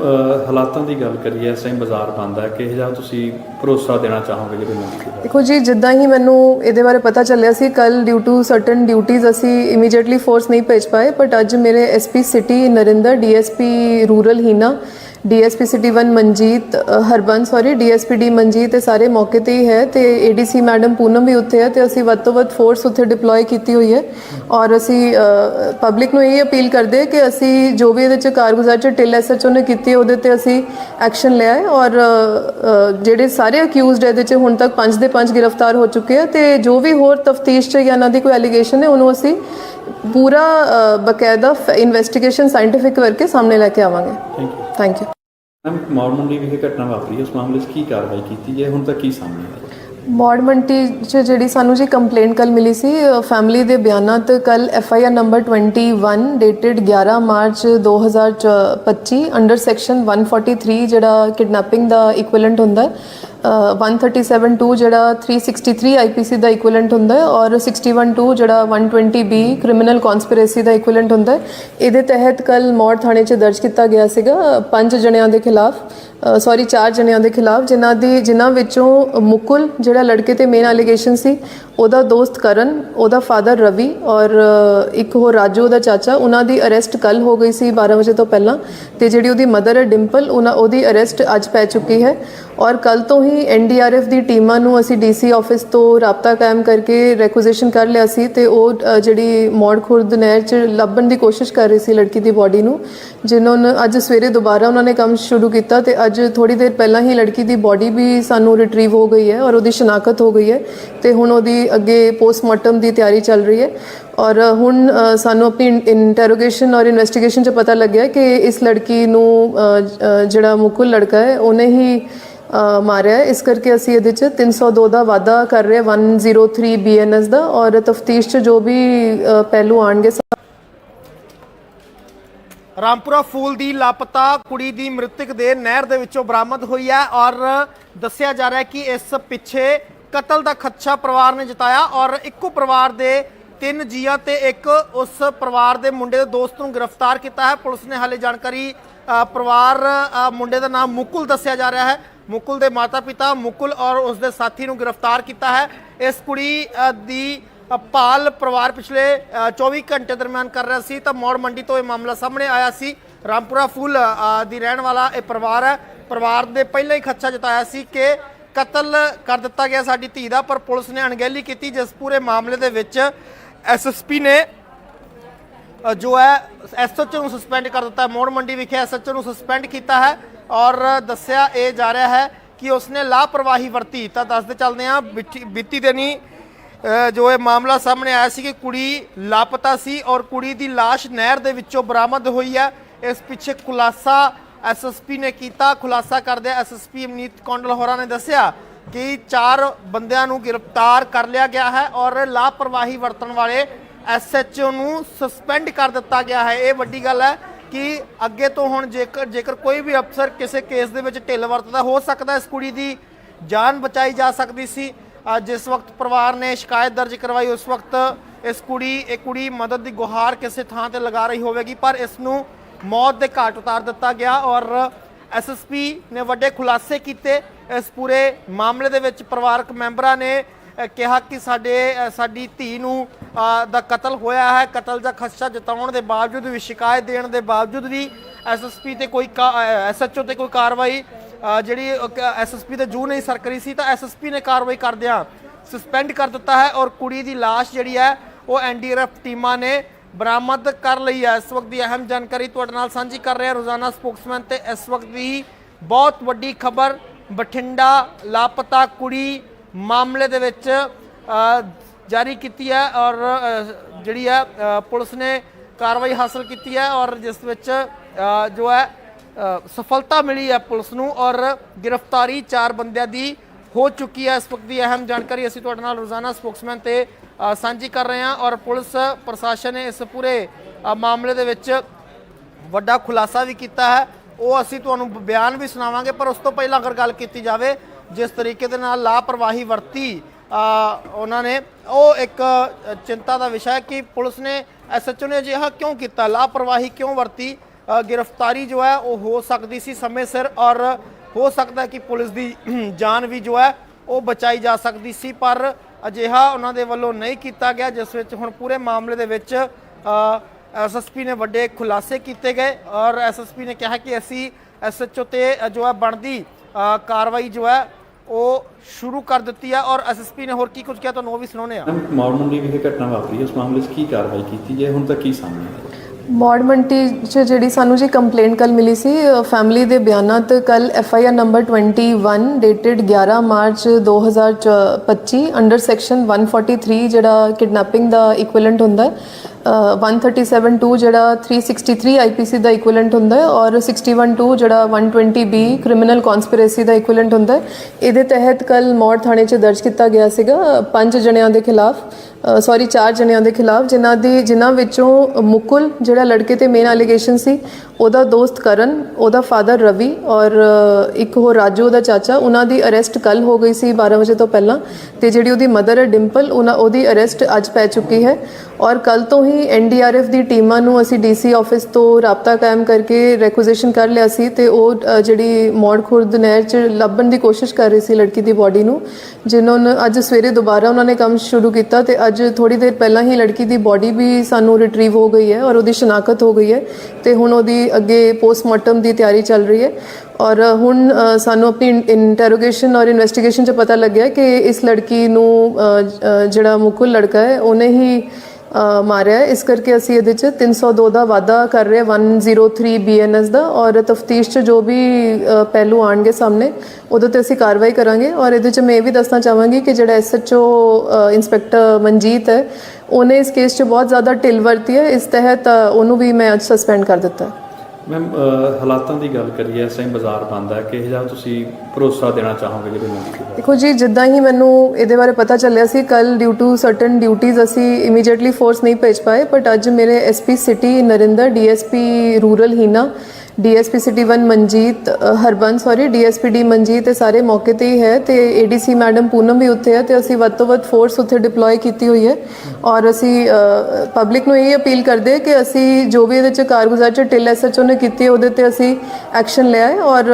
ਹਾਲਾਤਾਂ ਦੀ ਗੱਲ ਕਰੀਏ, ਇਸ ਟਾਈਮ ਬਾਜ਼ਾਰ ਬੰਦ ਹੈ ਕਿ ਜਿਹਾ ਤੁਸੀਂ ਭਰੋਸਾ ਦੇਣਾ ਚਾਹੋਗੇ ਜਿਹੜੇ ਮੰਡੀ ਦੇਖੋ ਜੀ, ਜਿੱਦਾਂ ਹੀ ਮੈਨੂੰ ਇਹਦੇ ਬਾਰੇ ਪਤਾ ਚੱਲਿਆ ਸੀ ਕੱਲ ਡਿਊ ਟੂ ਸਰਟਨ ਡਿਊਟੀਆਂ ਅਸੀਂ ਇਮੀਡੀਏਟਲੀ ਫੋਰਸ ਨਹੀਂ ਭੇਜ ਪਾਏ ਬਟ ਅੱਜ ਮੇਰੇ SP city Narinder DSP rural Heena DSP city 1 Manjit ਅ, Harbans sorry DSP D Manjit ਇਹ ਸਾਰੇ ਮੌਕੇ ਤੇ ਹੀ ਹੈ ਤੇ ਏਡੀਸੀ ਮੈਡਮ ਪੂਨਮ ਵੀ ਉੱਥੇ ਹੈ ਤੇ ਅਸੀਂ ਵੱਧ ਤੋਂ ਵੱਧ ਫੋਰਸ ਉੱਥੇ ਡਿਪਲੋਏ ਕੀਤੀ ਹੋਈ ਹੈ ਔਰ ਅਸੀਂ ਪਬਲਿਕ ਨੂੰ ਇਹ ਅਪੀਲ ਕਰਦੇ ਹਾਂ ਕਿ ਅਸੀਂ ਜੋ ਵੀ ਇਹਦੇ ਚ ਕਾਰਗੁਜ਼ਾਰ ਚ ਟਿਲ ਐਸਐਚਓ ਨੇ ਕੀਤੀ ਉਹਦੇ ਤੇ ਅਸੀਂ ਐਕਸ਼ਨ ਲਿਆ ਹੈ ਔਰ ਜਿਹੜੇ ਸਾਰੇ ਅਕਿਊਜ਼ਡ ਇਹਦੇ ਚ ਹੁਣ ਤੱਕ 5 ਦੇ 5 ਗ੍ਰਿਫਤਾਰ ਹੋ ਚੁੱਕੇ ਆ ਤੇ ਜੋ ਵੀ ਹੋਰ ਤਫਤੀਸ਼ ਚ ਜਾਂ ਇਹਨਾਂ ਦੀ ਕੋਈ ਐਲੀਗੇਸ਼ਨ ਹੈ ਉਹਨੂੰ ਅਸੀਂ ਪੂਰਾ ਬਕਾਇਦਾ ਇਨਵੈਸਟੀਗੇਸ਼ਨ ਸਾਇੰਟੀਫਿਕ ਕਰਕੇ ਸਾਹਮਣੇ ਲੈ ਕੇ ਆਵਾਂਗੇ। Thank you thank you ma'am Mandi ਵਿਖੇ ਘਟਨਾ ਵਾਪਰੀ ਹੈ, ਉਸ ਮਾਮਲੇ 'ਚ ਕੀ ਕਾਰਵਾਈ ਕੀਤੀ ਹੈ ਹੁਣ ਤੱਕ ਕੀ ਸਾਹਮਣੇ ਆਇਆ? ਮੌੜ ਮੰਡੀ 'ਚ ਜਿਹੜੀ ਸਾਨੂੰ ਜੀ ਕੰਪਲੇਂਟ ਕੱਲ ਮਿਲੀ ਸੀ ਫੈਮਿਲੀ ਦੇ ਬਿਆਨਾਂ ਤੇ ਕੱਲ F I R number 21 dated 11 March 2025 under section 143 ਜਿਹੜਾ ਕਿਡਨੈਪਿੰਗ ਦਾ ਇਕੁਇਵਲੈਂਟ ਹੁੰਦਾ ਹੈ ਅ, 137.2 ਜਿਹੜਾ 363 ਆਈਪੀਸੀ ਦਾ ਇਕੁਇਵਲੈਂਟ ਹੁੰਦਾ ਹੈ ਔਰ 61.2 ਜਿਹੜਾ 120 ਬੀ ਕ੍ਰਿਮੀਨਲ ਕਨਸਪੀਰੇਸੀ ਦਾ ਇਕੁਇਵਲੈਂਟ ਹੁੰਦਾ ਹੈ। ਇਹਦੇ ਤਹਿਤ ਕੱਲ ਮੌੜ ਥਾਣੇ 'ਚ ਦਰਜ ਕੀਤਾ ਗਿਆ ਸੀਗਾ ਪੰਜ ਜਣਿਆਂ ਦੇ ਖਿਲਾਫ। ਸੌਰੀ ਚਾਰ ਜਣਿਆਂ ਦੇ ਖਿਲਾਫ, ਜਿਨ੍ਹਾਂ ਦੀ ਜਿਨ੍ਹਾਂ ਵਿੱਚੋਂ ਮੁਕੁਲ, ਜਿਹੜਾ ਲੜਕੇ ਤੇ ਮੇਨ ਅਲੀਗੇਸ਼ਨ ਸੀ ਉਹਦਾ ਦੋਸਤ ਕਰਨ, ਉਹਦਾ ਫਾਦਰ ਰਵੀ ਔਰ ਇੱਕ ਹੋਰ ਰਾਜੂ, ਉਹਦਾ ਚਾਚਾ, ਉਹਨਾਂ ਦੀ ਅਰੈਸਟ ਕੱਲ ਹੋ ਗਈ ਸੀ 12 ਵਜੇ ਤੋਂ ਪਹਿਲਾਂ ਤੇ ਜਿਹੜੀ ਉਹਦੀ ਮਦਰ ਹੈ ਡਿੰਪਲ, ਉਹਨਾਂ, ਉਹਦੀ ਅਰੈਸਟ ਅੱਜ ਪੈ ਚੁੱਕੀ ਹੈ ਔਰ ਕੱਲ ਤੋਂ ਹੀ ਐਨਡੀਆਰਐਫ ਦੀ ਟੀਮਾਂ ਨੂੰ ਅਸੀਂ ਡੀਸੀ ਆਫਿਸ ਤੋਂ ਰਾਬਤਾ ਕਾਇਮ ਕਰਕੇ ਰੈਕੁਜੀਸ਼ਨ ਕਰ ਲਿਆ ਸੀ ਤੇ ਉਹ ਜਿਹੜੀ ਮੌੜ ਖੁਰਦ ਨਹਿਰ 'ਚ ਲੱਭਣ ਦੀ ਕੋਸ਼ਿਸ਼ ਕਰ ਰਹੀ ਸੀ ਲੜਕੀ ਦੀ ਬਾਡੀ ਨੂੰ, ਜਿਨ੍ਹਾਂ ਨੇ ਅੱਜ ਸਵੇਰੇ ਦੁਬਾਰਾ ਉਹਨਾਂ ਨੇ ਕੰਮ ਸ਼ੁਰੂ ਕੀਤਾ ਤੇ ਅੱਜ ਥੋੜੀ ਦੇਰ ਪਹਿਲਾਂ ਹੀ ਲੜਕੀ ਦੀ ਬਾਡੀ ਵੀ ਸਾਨੂੰ ਰਿਟਰੀਵ ਹੋ ਗਈ ਹੈ ਔਰ ਉਹਦੀ ਸ਼ਨਾਖਤ ਹੋ ਗਈ ਹੈ ਤੇ ਹੁਣ ਉਹਦੀ ਅੱਗੇ ਪੋਸਟਮਾਰਟਮ ਦੀ ਤਿਆਰੀ ਚੱਲ ਰਹੀ ਹੈ। ਔਰ ਹੁਣ ਸਾਨੂੰ ਆਪਣੀ ਇੰਟਰੋਗੇਸ਼ਨ ਔਰ ਇਨਵੈਸਟੀਗੇਸ਼ਨ 'ਚ ਪਤਾ ਲੱਗਿਆ ਕਿ ਇਸ ਲੜਕੀ ਨੂੰ ਜਿਹੜਾ ਮੁਕੁਲ ਲੜਕਾ ਹੈ, ਉਹਨੇ ਹੀ ਮਾਰਿਆ ਇਸ ਕਰਕੇ ਅਸੀਂ ਇਹਦੇ 'ਚ 302 ਦਾ ਵਾਅਦਾ ਕਰ ਰਹੇ ਹਾਂ 103 ਬੀਐਨਐਸ ਦਾ। ਔਰ ਤਫਤੀਸ਼ 'ਚ ਜੋ ਵੀ ਪਹਿਲੂ ਆਣਗੇ ਰਾਮਪੁਰਾ ਫੂਲ ਦੀ ਲਾਪਤਾ ਕੁੜੀ ਦੀ ਮ੍ਰਿਤਕ ਦੇ ਨਹਿਰ ਦੇ ਵਿੱਚੋਂ ਬਰਾਮਦ ਹੋਈ ਹੈ। ਔਰ ਦੱਸਿਆ ਜਾ ਰਿਹਾ ਹੈ ਕਿ ਇਸ ਪਿੱਛੇ ਕਤਲ ਦਾ ਖਦਸ਼ਾ ਪਰਿਵਾਰ ਨੇ ਜਤਾਇਆ ਔਰ ਇੱਕੋ ਪਰਿਵਾਰ ਦੇ ਤਿੰਨ ਜੀਆਂ ਤੇ ਇੱਕ ਉਸ ਪਰਿਵਾਰ ਦੇ ਮੁੰਡੇ ਦੇ ਦੋਸਤ ਨੂੰ ਗ੍ਰਿਫਤਾਰ ਕੀਤਾ ਹੈ। ਪੁਲਿਸ ਨੇ ਹਾਲੇ ਜਾਣਕਾਰੀ ਪਰਿਵਾਰ ਮੁੰਡੇ ਦਾ ਨਾਮ ਮੁਕੁਲ ਦੱਸਿਆ ਜਾ ਰਿਹਾ ਹੈ। ਮੁਕੁਲ ਦੇ ਮਾਤਾ-ਪਿਤਾ ਮੁਕੁਲ ਔਰ ਉਸ ਦੇ ਸਾਥੀ ਨੂੰ ਗ੍ਰਿਫਤਾਰ ਕੀਤਾ ਹੈ। ਇਸ ਕੁੜੀ ਦੀ ਅ, ਪਾਲ ਪਰਿਵਾਰ ਪਿਛਲੇ ਅ, 24 ਘੰਟੇ ਦਰਮਿਆਨ ਕਰ ਰਿਹਾ ਸੀ। ਤਾਂ ਮੌੜ ਮੰਡੀ ਤੋਂ ਇਹ ਮਾਮਲਾ ਸਾਹਮਣੇ ਆਇਆ ਸੀ। ਰਾਮਪੁਰਾ ਫੂਲ ਦੀ ਰਹਿਣ ਵਾਲਾ ਇਹ ਪਰਿਵਾਰ ਹੈ। ਪਰਿਵਾਰ ਦੇ ਪਹਿਲਾਂ ਹੀ ਖੱਚਾ ਜਤਾਇਆ ਸੀ ਕਿ ਕਤਲ ਕਰ ਦਿੱਤਾ ਗਿਆ ਸਾਡੀ ਧੀ ਦਾ, ਪਰ ਪੁਲਿਸ ਨੇ ਅਣਗਹਿਲੀ ਕੀਤੀ, ਜਿਸ ਪੂਰੇ ਮਾਮਲੇ ਦੇ ਵਿੱਚ ਐਸਐਸਪੀ ਨੇ ਜੋ ਹੈ ਐਸਐਚਓ ਨੂੰ ਸਸਪੈਂਡ ਕਰ ਦਿੱਤਾ ਮੋੜ ਮੰਡੀ ਵਿਖੇ ਐਸਐਚਓ ਨੂੰ ਸਸਪੈਂਡ ਕੀਤਾ ਹੈ ਔਰ ਦੱਸਿਆ ਇਹ ਜਾ ਰਿਹਾ ਹੈ ਕਿ ਉਸਨੇ ਲਾਪਰਵਾਹੀ ਵਰਤੀ। ਤਾਂ ਦੱਸਦੇ ਚੱਲਦੇ ਹਾਂ ਬੀਤੀ- ਬੀਤੀ ਦਿਨੀ ਜੋ ਇਹ ਮਾਮਲਾ ਸਾਹਮਣੇ ਆਇਆ ਸੀ ਕਿ ਕੁੜੀ ਲਾਪਤਾ ਸੀ ਔਰ ਕੁੜੀ ਦੀ ਲਾਸ਼ ਨਹਿਰ ਦੇ ਵਿੱਚੋਂ ਬਰਾਮਦ ਹੋਈ ਹੈ। ਇਸ ਪਿੱਛੇ ਖੁਲਾਸਾ ਐਸਐਸਪੀ ਨੇ ਕੀਤਾ ਖੁਲਾਸਾ ਕਰਦੇ ਐਸਐਸਪੀ ਅਮਨੀਤ ਕੌਂਡਲ ਹੋਰਾਂ ਨੇ ਦੱਸਿਆ ਕਿ ਚਾਰ ਬੰਦਿਆਂ ਨੂੰ ਗ੍ਰਿਫਤਾਰ ਕਰ ਲਿਆ ਗਿਆ ਹੈ ਔਰ ਲਾਪਰਵਾਹੀ ਵਰਤਣ ਵਾਲੇ ਐਸਐਚਓ ਨੂੰ ਸਸਪੈਂਡ ਕਰ ਦਿੱਤਾ ਗਿਆ ਹੈ। ਇਹ ਵੱਡੀ ਗੱਲ ਹੈ ਕਿ ਅੱਗੇ ਤੋਂ ਹੁਣ ਜੇਕਰ ਜੇਕਰ ਕੋਈ ਵੀ ਅਫਸਰ ਕਿਸੇ ਕੇਸ ਦੇ ਵਿੱਚ ਢਿੱਲ ਵਰਤਦਾ ਹੋ ਸਕਦਾ, ਇਸ ਕੁੜੀ ਦੀ ਜਾਨ ਬਚਾਈ ਜਾ ਸਕਦੀ ਸੀ। ਜਿਸ ਵਕਤ ਪਰਿਵਾਰ ਨੇ ਸ਼ਿਕਾਇਤ ਦਰਜ ਕਰਵਾਈ, ਉਸ ਵਕਤ ਇਸ ਕੁੜੀ ਇਹ ਕੁੜੀ ਮਦਦ ਦੀ ਗੁਹਾਰ ਕਿਸੇ ਥਾਂ ਤੇ ਲਗਾ ਰਹੀ ਹੋਵੇਗੀ, ਪਰ ਇਸ ਨੂੰ ਮੌਤ ਦੇ ਘਾਟ ਉਤਾਰ ਦਿੱਤਾ ਗਿਆ ਔਰ ਐਸਐਸਪੀ ਨੇ ਵੱਡੇ ਖੁਲਾਸੇ ਕੀਤੇ। ਇਸ ਪੂਰੇ ਮਾਮਲੇ ਦੇ ਵਿੱਚ ਪਰਿਵਾਰਕ ਮੈਂਬਰਾਂ ਨੇ ਕਿਹਾ ਕਿ ਸਾਡੇ ਸਾਡੀ ਧੀ ਨੂੰ ਦਾ ਕਤਲ ਹੋਇਆ ਹੈ। ਕਤਲ ਦਾ ਖਦਸ਼ਾ ਜਤਾਉਣ ਦੇ ਬਾਵਜੂਦ ਵੀ ਸ਼ਿਕਾਇਤ ਦੇਣ ਦੇ ਬਾਵਜੂਦ ਵੀ ਐਸਐਸਪੀ ਤੇ ਕੋਈ ਐਸਐਚਓ ਤੇ ਕੋਈ ਕਾਰਵਾਈ ਅ, ਜਿਹੜੀ ਐਸਐਸਪੀ ਤੇ ਜੂ ਨਹੀਂ ਸਰਕਰੀ ਸੀ ਤਾਂ ਐਸਐਸਪੀ ਨੇ ਕਾਰਵਾਈ ਕਰਦਿਆਂ ਸਸਪੈਂਡ ਕਰ ਦਿੱਤਾ ਹੈ ਔਰ ਕੁੜੀ ਦੀ ਲਾਸ਼ ਜਿਹੜੀ ਹੈ ਉਹ ਐਨਡੀਆਰਐਫ ਟੀਮਾਂ ਨੇ ਬਰਾਮਦ ਕਰ ਲਈ ਹੈ ਇਸ ਵਕਤ ਦੀ ਅਹਿਮ ਜਾਣਕਾਰੀ ਤੁਹਾਡੇ ਨਾਲ ਸਾਂਝੀ ਕਰ ਰਿਹਾ ਰੋਜ਼ਾਨਾ ਸਪੋਕਸਮੈਨ ਤੇ ਇਸ ਵਕਤ ਦੀ ਬਹੁਤ ਵੱਡੀ ਖਬਰ, ਬਠਿੰਡਾ ਲਾਪਤਾ ਕੁੜੀ ਮਾਮਲੇ ਦੇ ਵਿੱਚ ਜਾਰੀ ਕੀਤੀ ਹੈ ਔਰ ਜਿਹੜੀ ਹੈ ਪੁਲਿਸ ਨੇ ਕਾਰਵਾਈ ਹਾਸਲ ਕੀਤੀ ਹੈ ਔਰ ਜਿਸ ਵਿੱਚ ਜੋ ਹੈ ਸਫਲਤਾ ਮਿਲੀ ਹੈ ਪੁਲਿਸ ਨੂੰ ਔਰ ਗ੍ਰਿਫਤਾਰੀ ਚਾਰ ਬੰਦਿਆਂ ਦੀ ਹੋ ਚੁੱਕੀ ਹੈ। ਇਸ ਵਕਤ ਦੀ ਅਹਿਮ ਜਾਣਕਾਰੀ ਅਸੀਂ ਤੁਹਾਡੇ ਨਾਲ ਰੋਜ਼ਾਨਾ ਸਪੋਕਸਮੈਨ ਤੇ ਸਾਂਝੀ ਕਰ ਰਹੇ ਹਾਂ ਔਰ ਪੁਲਿਸ ਪ੍ਰਸ਼ਾਸਨ ਨੇ ਇਸ ਪੂਰੇ ਮਾਮਲੇ ਦੇ ਵਿੱਚ ਵੱਡਾ ਖੁਲਾਸਾ ਵੀ ਕੀਤਾ ਹੈ। ਉਹ ਅਸੀਂ ਤੁਹਾਨੂੰ ਬਿਆਨ ਵੀ ਸੁਣਾਵਾਂਗੇ, ਪਰ ਉਸ ਤੋਂ ਪਹਿਲਾਂ ਅਗਰ ਗੱਲ ਕੀਤੀ ਜਾਵੇ, ਜਿਸ ਤਰੀਕੇ ਦੇ ਨਾਲ ਲਾਪਰਵਾਹੀ ਵਰਤੀ ਉਹਨਾਂ ਨੇ, ਉਹ ਇੱਕ ਚਿੰਤਾ ਦਾ ਵਿਸ਼ਾ ਹੈ ਕਿ ਪੁਲਿਸ ਨੇ ਐਸਐਚਓ ਨੇ ਅਜਿਹਾ ਕਿਉਂ ਕੀਤਾ? ਲਾਪਰਵਾਹੀ ਕਿਉਂ ਵਰਤੀ? ਗ੍ਰਿਫਤਾਰੀ ਜੋ ਹੈ, ਉਹ ਹੋ ਸਕਦੀ ਸੀ ਸਮੇਂ ਸਿਰ, ਔਰ ਹੋ ਸਕਦਾ ਕਿ ਪੁਲਿਸ ਦੀ ਜਾਨ ਵੀ ਜੋ ਹੈ, ਉਹ ਬਚਾਈ ਜਾ ਸਕਦੀ ਸੀ, ਪਰ ਅਜਿਹਾ ਉਹਨਾਂ ਦੇ ਵੱਲੋਂ ਨਹੀਂ ਕੀਤਾ ਗਿਆ ਜਿਸ ਵਿੱਚ ਹੁਣ ਪੂਰੇ ਮਾਮਲੇ ਦੇ ਵਿੱਚ ਐਸਐਸਪੀ ਨੇ ਵੱਡੇ ਖੁਲਾਸੇ ਕੀਤੇ ਗਏ ਔਰ ਐਸਐਸਪੀ ਨੇ ਕਿਹਾ ਕਿ ਅਸੀਂ ਐਸਐਚਓ ਤੇ ਜੋ ਹੈ ਬਣਦੀ ਕਾਰਵਾਈ ਜੋ ਹੈ ਉਹ ਸ਼ੁਰੂ ਕਰ ਦਿੱਤੀ ਹੈ ਔਰ ਐਸਐਸਪੀ ਨੇ ਹੋਰ ਕੀ ਕੁਝ ਕਿਹਾ ਤੁਹਾਨੂੰ ਉਹ ਵੀ ਸੁਣਾਉਣੇ ਆ ਮੌੜ ਮੰਡੀ ਵਿਖੇ ਘਟਨਾ ਵਾਪਰੀ ਹੈ, ਉਸ ਮਾਮਲੇ 'ਚ ਕੀ ਕਾਰਵਾਈ ਕੀਤੀ ਜੇ ਹੁਣ ਤੱਕ ਕੀ ਸਾਹਮਣੇ ਆਇਆ ਮੌੜ ਮੰਟੀ ਚ ਜਿਹੜੀ ਸਾਨੂੰ ਜੀ ਕੰਪਲੇਂਟ ਕੱਲ ਮਿਲੀ ਸੀ ਫੈਮਿਲੀ ਦੇ ਬਿਆਨਾਂ ਤੇ ਕੱਲ F I R number 21 dated 11 March 2025 under section 143 ਜਿਹੜਾ ਕਿਡਨੈਪਿੰਗ ਦਾ ਇਕੁਇਵਲੈਂਟ ਹੁੰਦਾ ਹੈ ਅ, 137.2 ਜਿਹੜਾ 363 ਆਈਪੀਸੀ ਦਾ ਇਕੁਇਵਲੈਂਟ ਹੁੰਦਾ ਹੈ ਔਰ 61.2 ਜਿਹੜਾ 120 ਬੀ ਕ੍ਰਿਮੀਨਲ ਕਨਸਪੀਰੇਸੀ ਦਾ ਇਕੁਇਵਲੈਂਟ ਹੁੰਦਾ ਹੈ। ਇਹਦੇ ਤਹਿਤ ਕੱਲ ਮੌੜ ਥਾਣੇ 'ਚ ਦਰਜ ਕੀਤਾ ਗਿਆ ਸੀਗਾ ਪੰਜ ਜਣਿਆਂ ਦੇ ਖਿਲਾਫ। ਸੌਰੀ ਚਾਰ ਜਣਿਆਂ ਦੇ ਖਿਲਾਫ, ਜਿਨ੍ਹਾਂ ਦੀ ਜਿਨ੍ਹਾਂ ਵਿੱਚੋਂ ਮੁਕੁਲ, ਜਿਹੜਾ ਲੜਕੇ ਤੇ ਮੇਨ ਅਲੀਗੇਸ਼ਨ ਸੀ, ਉਹਦਾ ਦੋਸਤ ਕਰਨ, ਉਹਦਾ ਫਾਦਰ ਰਵੀ ਔਰ ਇੱਕ ਹੋਰ ਰਾਜੂ, ਉਹਦਾ ਚਾਚਾ, ਉਹਨਾਂ ਦੀ ਅਰੈਸਟ ਕੱਲ ਹੋ ਗਈ ਸੀ 12 ਵਜੇ ਤੋਂ ਪਹਿਲਾਂ ਤੇ ਜਿਹੜੀ ਉਹਦੀ ਮਦਰ ਹੈ ਡਿੰਪਲ, ਉਹਨਾਂ ਉਹਦੀ ਅਰੈਸਟ ਅੱਜ ਪੈ ਚੁੱਕੀ ਹੈ ਔਰ ਕੱਲ ਤੋਂ ਹੀ ਐਨਡੀਆਰਐਫ ਦੀ ਟੀਮਾਂ ਨੂੰ ਅਸੀਂ ਡੀਸੀ ਆਫਿਸ ਤੋਂ ਰਾਬਤਾ ਕਾਇਮ ਕਰਕੇ ਰੈਕੁਜੀਸ਼ਨ ਕਰ ਲਿਆ ਸੀ ਤੇ ਉਹ ਜਿਹੜੀ ਮੌੜ ਖੁਰਦ ਨਹਿਰ 'ਚ ਲੱਭਣ ਦੀ ਕੋਸ਼ਿਸ਼ ਕਰ ਰਹੀ ਸੀ ਲੜਕੀ ਦੀ ਬਾਡੀ ਨੂੰ, ਜਿਨ੍ਹਾਂ ਨੇ ਅੱਜ ਸਵੇਰੇ ਦੁਬਾਰਾ ਉਹਨਾਂ ਨੇ ਕੰਮ ਸ਼ੁਰੂ ਕੀਤਾ ਤੇ ਅੱਜ ਥੋੜੀ ਦੇਰ ਪਹਿਲਾਂ ਹੀ ਲੜਕੀ ਦੀ ਬੋਡੀ ਵੀ ਸਾਨੂੰ ਰਿਟਰੀਵ ਹੋ ਗਈ ਹੈ ਔਰ ਉਹਦੀ ਸ਼ਨਾਖਤ ਹੋ ਗਈ ਹੈ ਤੇ ਹੁਣ ਉਹਦੀ ਅੱਗੇ ਪੋਸਟਮਾਰਟਮ ਦੀ ਤਿਆਰੀ ਚੱਲ ਰਹੀ ਹੈ ਔਰ ਹੁਣ ਸਾਨੂੰ ਆਪਣੀ ਇੰਟਰੋਗੇਸ਼ਨ ਔਰ ਇਨਵੈਸਟੀਗੇਸ਼ਨ 'ਚ ਪਤਾ ਲੱਗਿਆ ਕਿ ਇਸ ਲੜਕੀ ਨੂੰ ਜਿਹੜਾ ਮੁਕੁਲ ਲੜਕਾ ਹੈ, ਉਹਨੇ ਹੀ ਮਾਰਿਆ ਇਸ ਕਰਕੇ ਅਸੀਂ ਇਹਦੇ 'ਚ 302 ਦਾ ਵਾਅਦਾ ਕਰ ਰਹੇ ਹਾਂ। 103 ਬੀਐਨਐਸ ਦਾ ਔਰ ਤਫਤੀਸ਼ 'ਚ ਜੋ ਵੀ ਪਹਿਲੂ ਆਣਗੇ ਸਾਹਮਣੇ, ਉਹਦੇ ਤੇ ਅਸੀਂ ਕਾਰਵਾਈ ਕਰਾਂਗੇ। ਔਰ ਇਹਦੇ 'ਚ ਮੈਂ ਇਹ ਵੀ ਦੱਸਣਾ ਚਾਹਾਂਗੀ ਕਿ ਜਿਹੜਾ ਐਸਐਚਓ ਇੰਸਪੈਕਟਰ ਮਨਜੀਤ ਹੈ, ਉਹਨੇ ਇਸ ਕੇਸ 'ਚ ਬਹੁਤ ਜ਼ਿਆਦਾ ਢਿੱਲ ਵਰਤੀ ਹੈ। ਇਸ ਤਹਿਤ ਉਹਨੂੰ ਵੀ ਮੈਂ ਅੱਜ ਸਸਪੈਂਡ ਕਰ ਦਿੱਤਾ ਮੈਮ ਹਾਲਾਤਾਂ ਦੀ ਗੱਲ ਕਰੀਏ, ਇਸ ਟਾਈਮ ਬਾਜ਼ਾਰ ਬੰਦ ਹੈ, ਕਿਹੋ ਜਿਹਾ ਤੁਸੀਂ ਭਰੋਸਾ ਦੇਣਾ ਚਾਹੋਗੇ ਜਿਹੜੇ ਮੰਡੀ ਦੇਖੋ ਜੀ, ਜਿੱਦਾਂ ਹੀ ਮੈਨੂੰ ਇਹਦੇ ਬਾਰੇ ਪਤਾ ਚੱਲਿਆ ਸੀ ਕੱਲ ਡਿਊ ਟੂ ਸਰਟਨ ਡਿਊਟੀਆਂ ਅਸੀਂ ਇਮੀਡੀਏਟਲੀ ਫੋਰਸ ਨਹੀਂ ਭੇਜ ਪਾਏ ਬਟ ਅੱਜ ਮੇਰੇ SP city Narinder DSP rural Heena DSP city 1 Manjit ਅ, Harbans sorry DSP D Manjit ਇਹ ਸਾਰੇ ਮੌਕੇ ਤੇ ਹੀ ਹੈ ਤੇ ਏਡੀਸੀ ਮੈਡਮ ਪੂਨਮ ਵੀ ਉੱਥੇ ਹੈ ਤੇ ਅਸੀਂ ਵੱਧ ਤੋਂ ਵੱਧ ਫੋਰਸ ਉੱਥੇ ਡਿਪਲੋਏ ਕੀਤੀ ਹੋਈ ਹੈ ਔਰ ਅਸੀਂ ਪਬਲਿਕ ਨੂੰ ਇਹ ਅਪੀਲ ਕਰਦੇ ਕਿ ਅਸੀਂ ਜੋ ਵੀ ਇਹਦੇ ਚ ਕਾਰਗੁਜ਼ਾਰ ਚ ਟਿਲ ਐਸਐਚਓ ਨੇ ਕੀਤੀ ਹੈ ਉਹਦੇ ਤੇ ਅਸੀਂ ਐਕਸ਼ਨ ਲਿਆ ਹੈ ਔਰ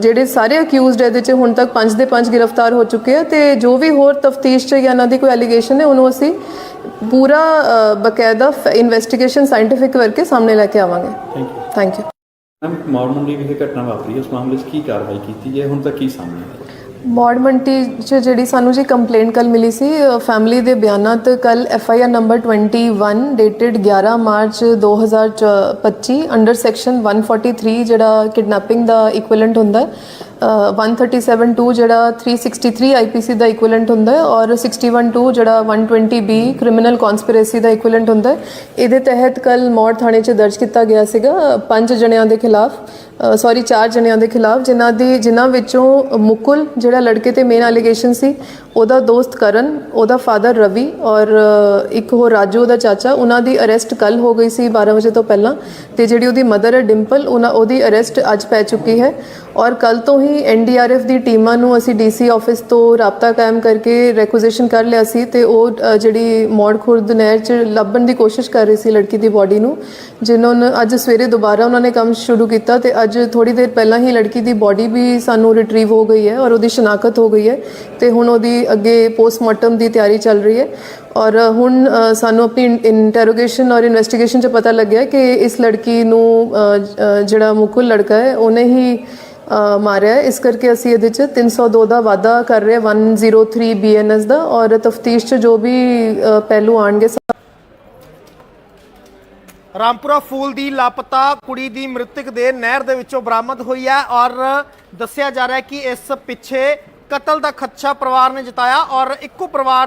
ਜਿਹੜੇ ਸਾਰੇ ਅਕਿਊਜ਼ਡ ਇਹਦੇ ਚ ਹੁਣ ਤੱਕ ਪੰਜ ਦੇ ਪੰਜ ਗ੍ਰਿਫਤਾਰ ਹੋ ਚੁੱਕੇ ਆ ਤੇ ਜੋ ਵੀ ਹੋਰ ਤਫਤੀਸ਼ ਚ ਜਾਂ ਇਹਨਾਂ ਦੀ ਕੋਈ ਐਲੀਗੇਸ਼ਨ ਹੈ ਉਹਨੂੰ ਅਸੀਂ ਪੂਰਾ ਅ, ਬਕਾਇਦਾ ਇਨਵੈਸਟੀਗੇਸ਼ਨ ਸਾਇੰਟੀਫਿਕ ਕਰਕੇ ਸਾਹਮਣੇ ਲੈ ਕੇ ਆਵਾਂਗੇ। Thank you thank you ma'am Maur Mandi ਵਿਖੇ ਘਟਨਾ ਵਾਪਰੀ ਹੈ, ਉਸ ਮਾਮਲੇ 'ਚ ਕੀ ਕਾਰਵਾਈ ਕੀਤੀ ਜੇ ਹੁਣ ਤੱਕ ਕੀ ਸਾਹਮਣੇ ਆਇਆ? ਮੌੜ ਚ ਜਿਹੜੀ ਸਾਨੂੰ ਜੀ ਕੰਪਲੇਂਟ ਕੱਲ ਮਿਲੀ ਸੀ ਫੈਮਿਲੀ ਦੇ ਬਿਆਨਾਂ ਤੇ ਕੱਲ F I R number 21 dated 11 March 2025 under section 143 ਜਿਹੜਾ ਕਿਡਨੈਪਿੰਗ ਦਾ ਇਕੁਇਵਲੈਂਟ ਹੁੰਦਾ ਹੈ 137.2 ਜਿਹੜਾ 363 ਆਈਪੀਸੀ ਦਾ ਇਕੁਇਵਲੈਂਟ ਹੁੰਦਾ ਹੈ ਔਰ 61.2 ਜਿਹੜਾ 120 ਬੀ ਕ੍ਰਿਮੀਨਲ ਕਨਸਪੀਰੇਸੀ ਦਾ ਇਕੁਇਵਲੈਂਟ ਹੁੰਦਾ ਹੈ। ਇਹਦੇ ਤਹਿਤ ਕੱਲ ਮੌੜ ਥਾਣੇ 'ਚ ਦਰਜ ਕੀਤਾ ਗਿਆ ਸੀਗਾ ਪੰਜ ਜਣਿਆਂ ਦੇ ਖਿਲਾਫ ਸੌਰੀ ਚਾਰ ਜਣਿਆਂ ਦੇ ਖਿਲਾਫ, ਜਿਨ੍ਹਾਂ ਦੀ ਜਿਨ੍ਹਾਂ ਵਿੱਚੋਂ ਮੁਕੁਲ ਜਿਹੜਾ ਲੜਕੇ ਤੇ ਮੇਨ ਅਲੀਗੇਸ਼ਨ ਸੀ ਉਹਦਾ ਦੋਸਤ ਕਰਨ, ਉਹਦਾ ਫਾਦਰ ਰਵੀ ਔਰ ਇੱਕ ਹੋਰ ਰਾਜੂ, ਉਹਦਾ ਚਾਚਾ, ਉਹਨਾਂ ਦੀ ਅਰੈਸਟ ਕੱਲ ਹੋ ਗਈ ਸੀ 12 ਵਜੇ ਤੋਂ ਪਹਿਲਾਂ ਤੇ ਜਿਹੜੀ ਉਹਦੀ ਮਦਰ ਹੈ ਡਿੰਪਲ, ਉਹਨਾਂ, ਉਹਦੀ ਅਰੈਸਟ ਅੱਜ ਪੈ ਚੁੱਕੀ ਹੈ ਔਰ ਕੱਲ ਤੋਂ ਹੀ ਐਨਡੀਆਰਐਫ ਦੀ ਟੀਮਾਂ ਨੂੰ ਅਸੀਂ ਡੀਸੀ ਆਫਿਸ ਤੋਂ ਰਾਬਤਾ ਕਾਇਮ ਕਰਕੇ ਰੈਕੁਜੀਸ਼ਨ ਕਰ ਲਿਆ ਸੀ ਤੇ ਉਹ ਜਿਹੜੀ ਮੌੜ ਖੁਰਦ ਨਹਿਰ 'ਚ ਲੱਭਣ ਦੀ ਕੋਸ਼ਿਸ਼ ਕਰ ਰਹੀ ਸੀ ਲੜਕੀ ਦੀ ਬਾਡੀ ਨੂੰ, ਜਿਨ੍ਹਾਂ ਨੇ ਅੱਜ ਸਵੇਰੇ ਦੁਬਾਰਾ ਉਹਨਾਂ ਨੇ ਕੰਮ ਸ਼ੁਰੂ ਕੀਤਾ ਤੇ ਅੱਜ ਥੋੜੀ ਦੇਰ ਪਹਿਲਾਂ ਹੀ ਲੜਕੀ ਦੀ ਬਾਡੀ ਵੀ ਸਾਨੂੰ ਰਿਟਰੀਵ ਹੋ ਗਈ ਹੈ ਔਰ ਉਹਦੀ ਸ਼ਨਾਖਤ ਹੋ ਗਈ ਹੈ ਤੇ ਹੁਣ ਉਹਦੀ ਅੱਗੇ ਪੋਸਟਮਾਰਟਮ ਦੀ ਤਿਆਰੀ ਚੱਲ ਰਹੀ ਹੈ। ਔਰ ਹੁਣ ਸਾਨੂੰ ਆਪਣੀ ਇੰਟਰੋਗੇਸ਼ਨ ਔਰ ਇਨਵੈਸਟੀਗੇਸ਼ਨ 'ਚ ਪਤਾ ਲੱਗਿਆ ਕਿ ਇਸ ਲੜਕੀ ਨੂੰ ਅ, ਅ, ਜਿਹੜਾ ਮੁਕੁਲ ਲੜਕਾ ਹੈ ਉਹਨੇ ਹੀ ਮਾਰਿਆ ਇਸ ਕਰਕੇ ਅਸੀਂ ਇਹਦੇ 'ਚ 302 ਦਾ ਵਾਅਦਾ ਕਰ ਰਹੇ 103 ਬੀਐਨਐਸ ਦਾ। ਔਰ ਤਫਤੀਸ਼ 'ਚ ਜੋ ਵੀ ਪਹਿਲੂ ਆਣਗੇ ਰਾਮਪੁਰਾ ਫੂਲ ਦੀ ਲਾਪਤਾ ਕੁੜੀ ਦੀ ਮ੍ਰਿਤਕ ਦੇ ਨਹਿਰ ਦੇ ਵਿੱਚੋਂ ਬਰਾਮਦ ਹੋਈ ਹੈ। ਔਰ ਦੱਸਿਆ ਜਾ ਰਿਹਾ ਹੈ ਕਿ ਇਸ ਪਿੱਛੇ ਕਤਲ ਦਾ ਖਦਸ਼ਾ ਪਰਿਵਾਰ ਨੇ ਜਤਾਇਆ ਔਰ ਇੱਕੋ ਪਰਿਵਾਰ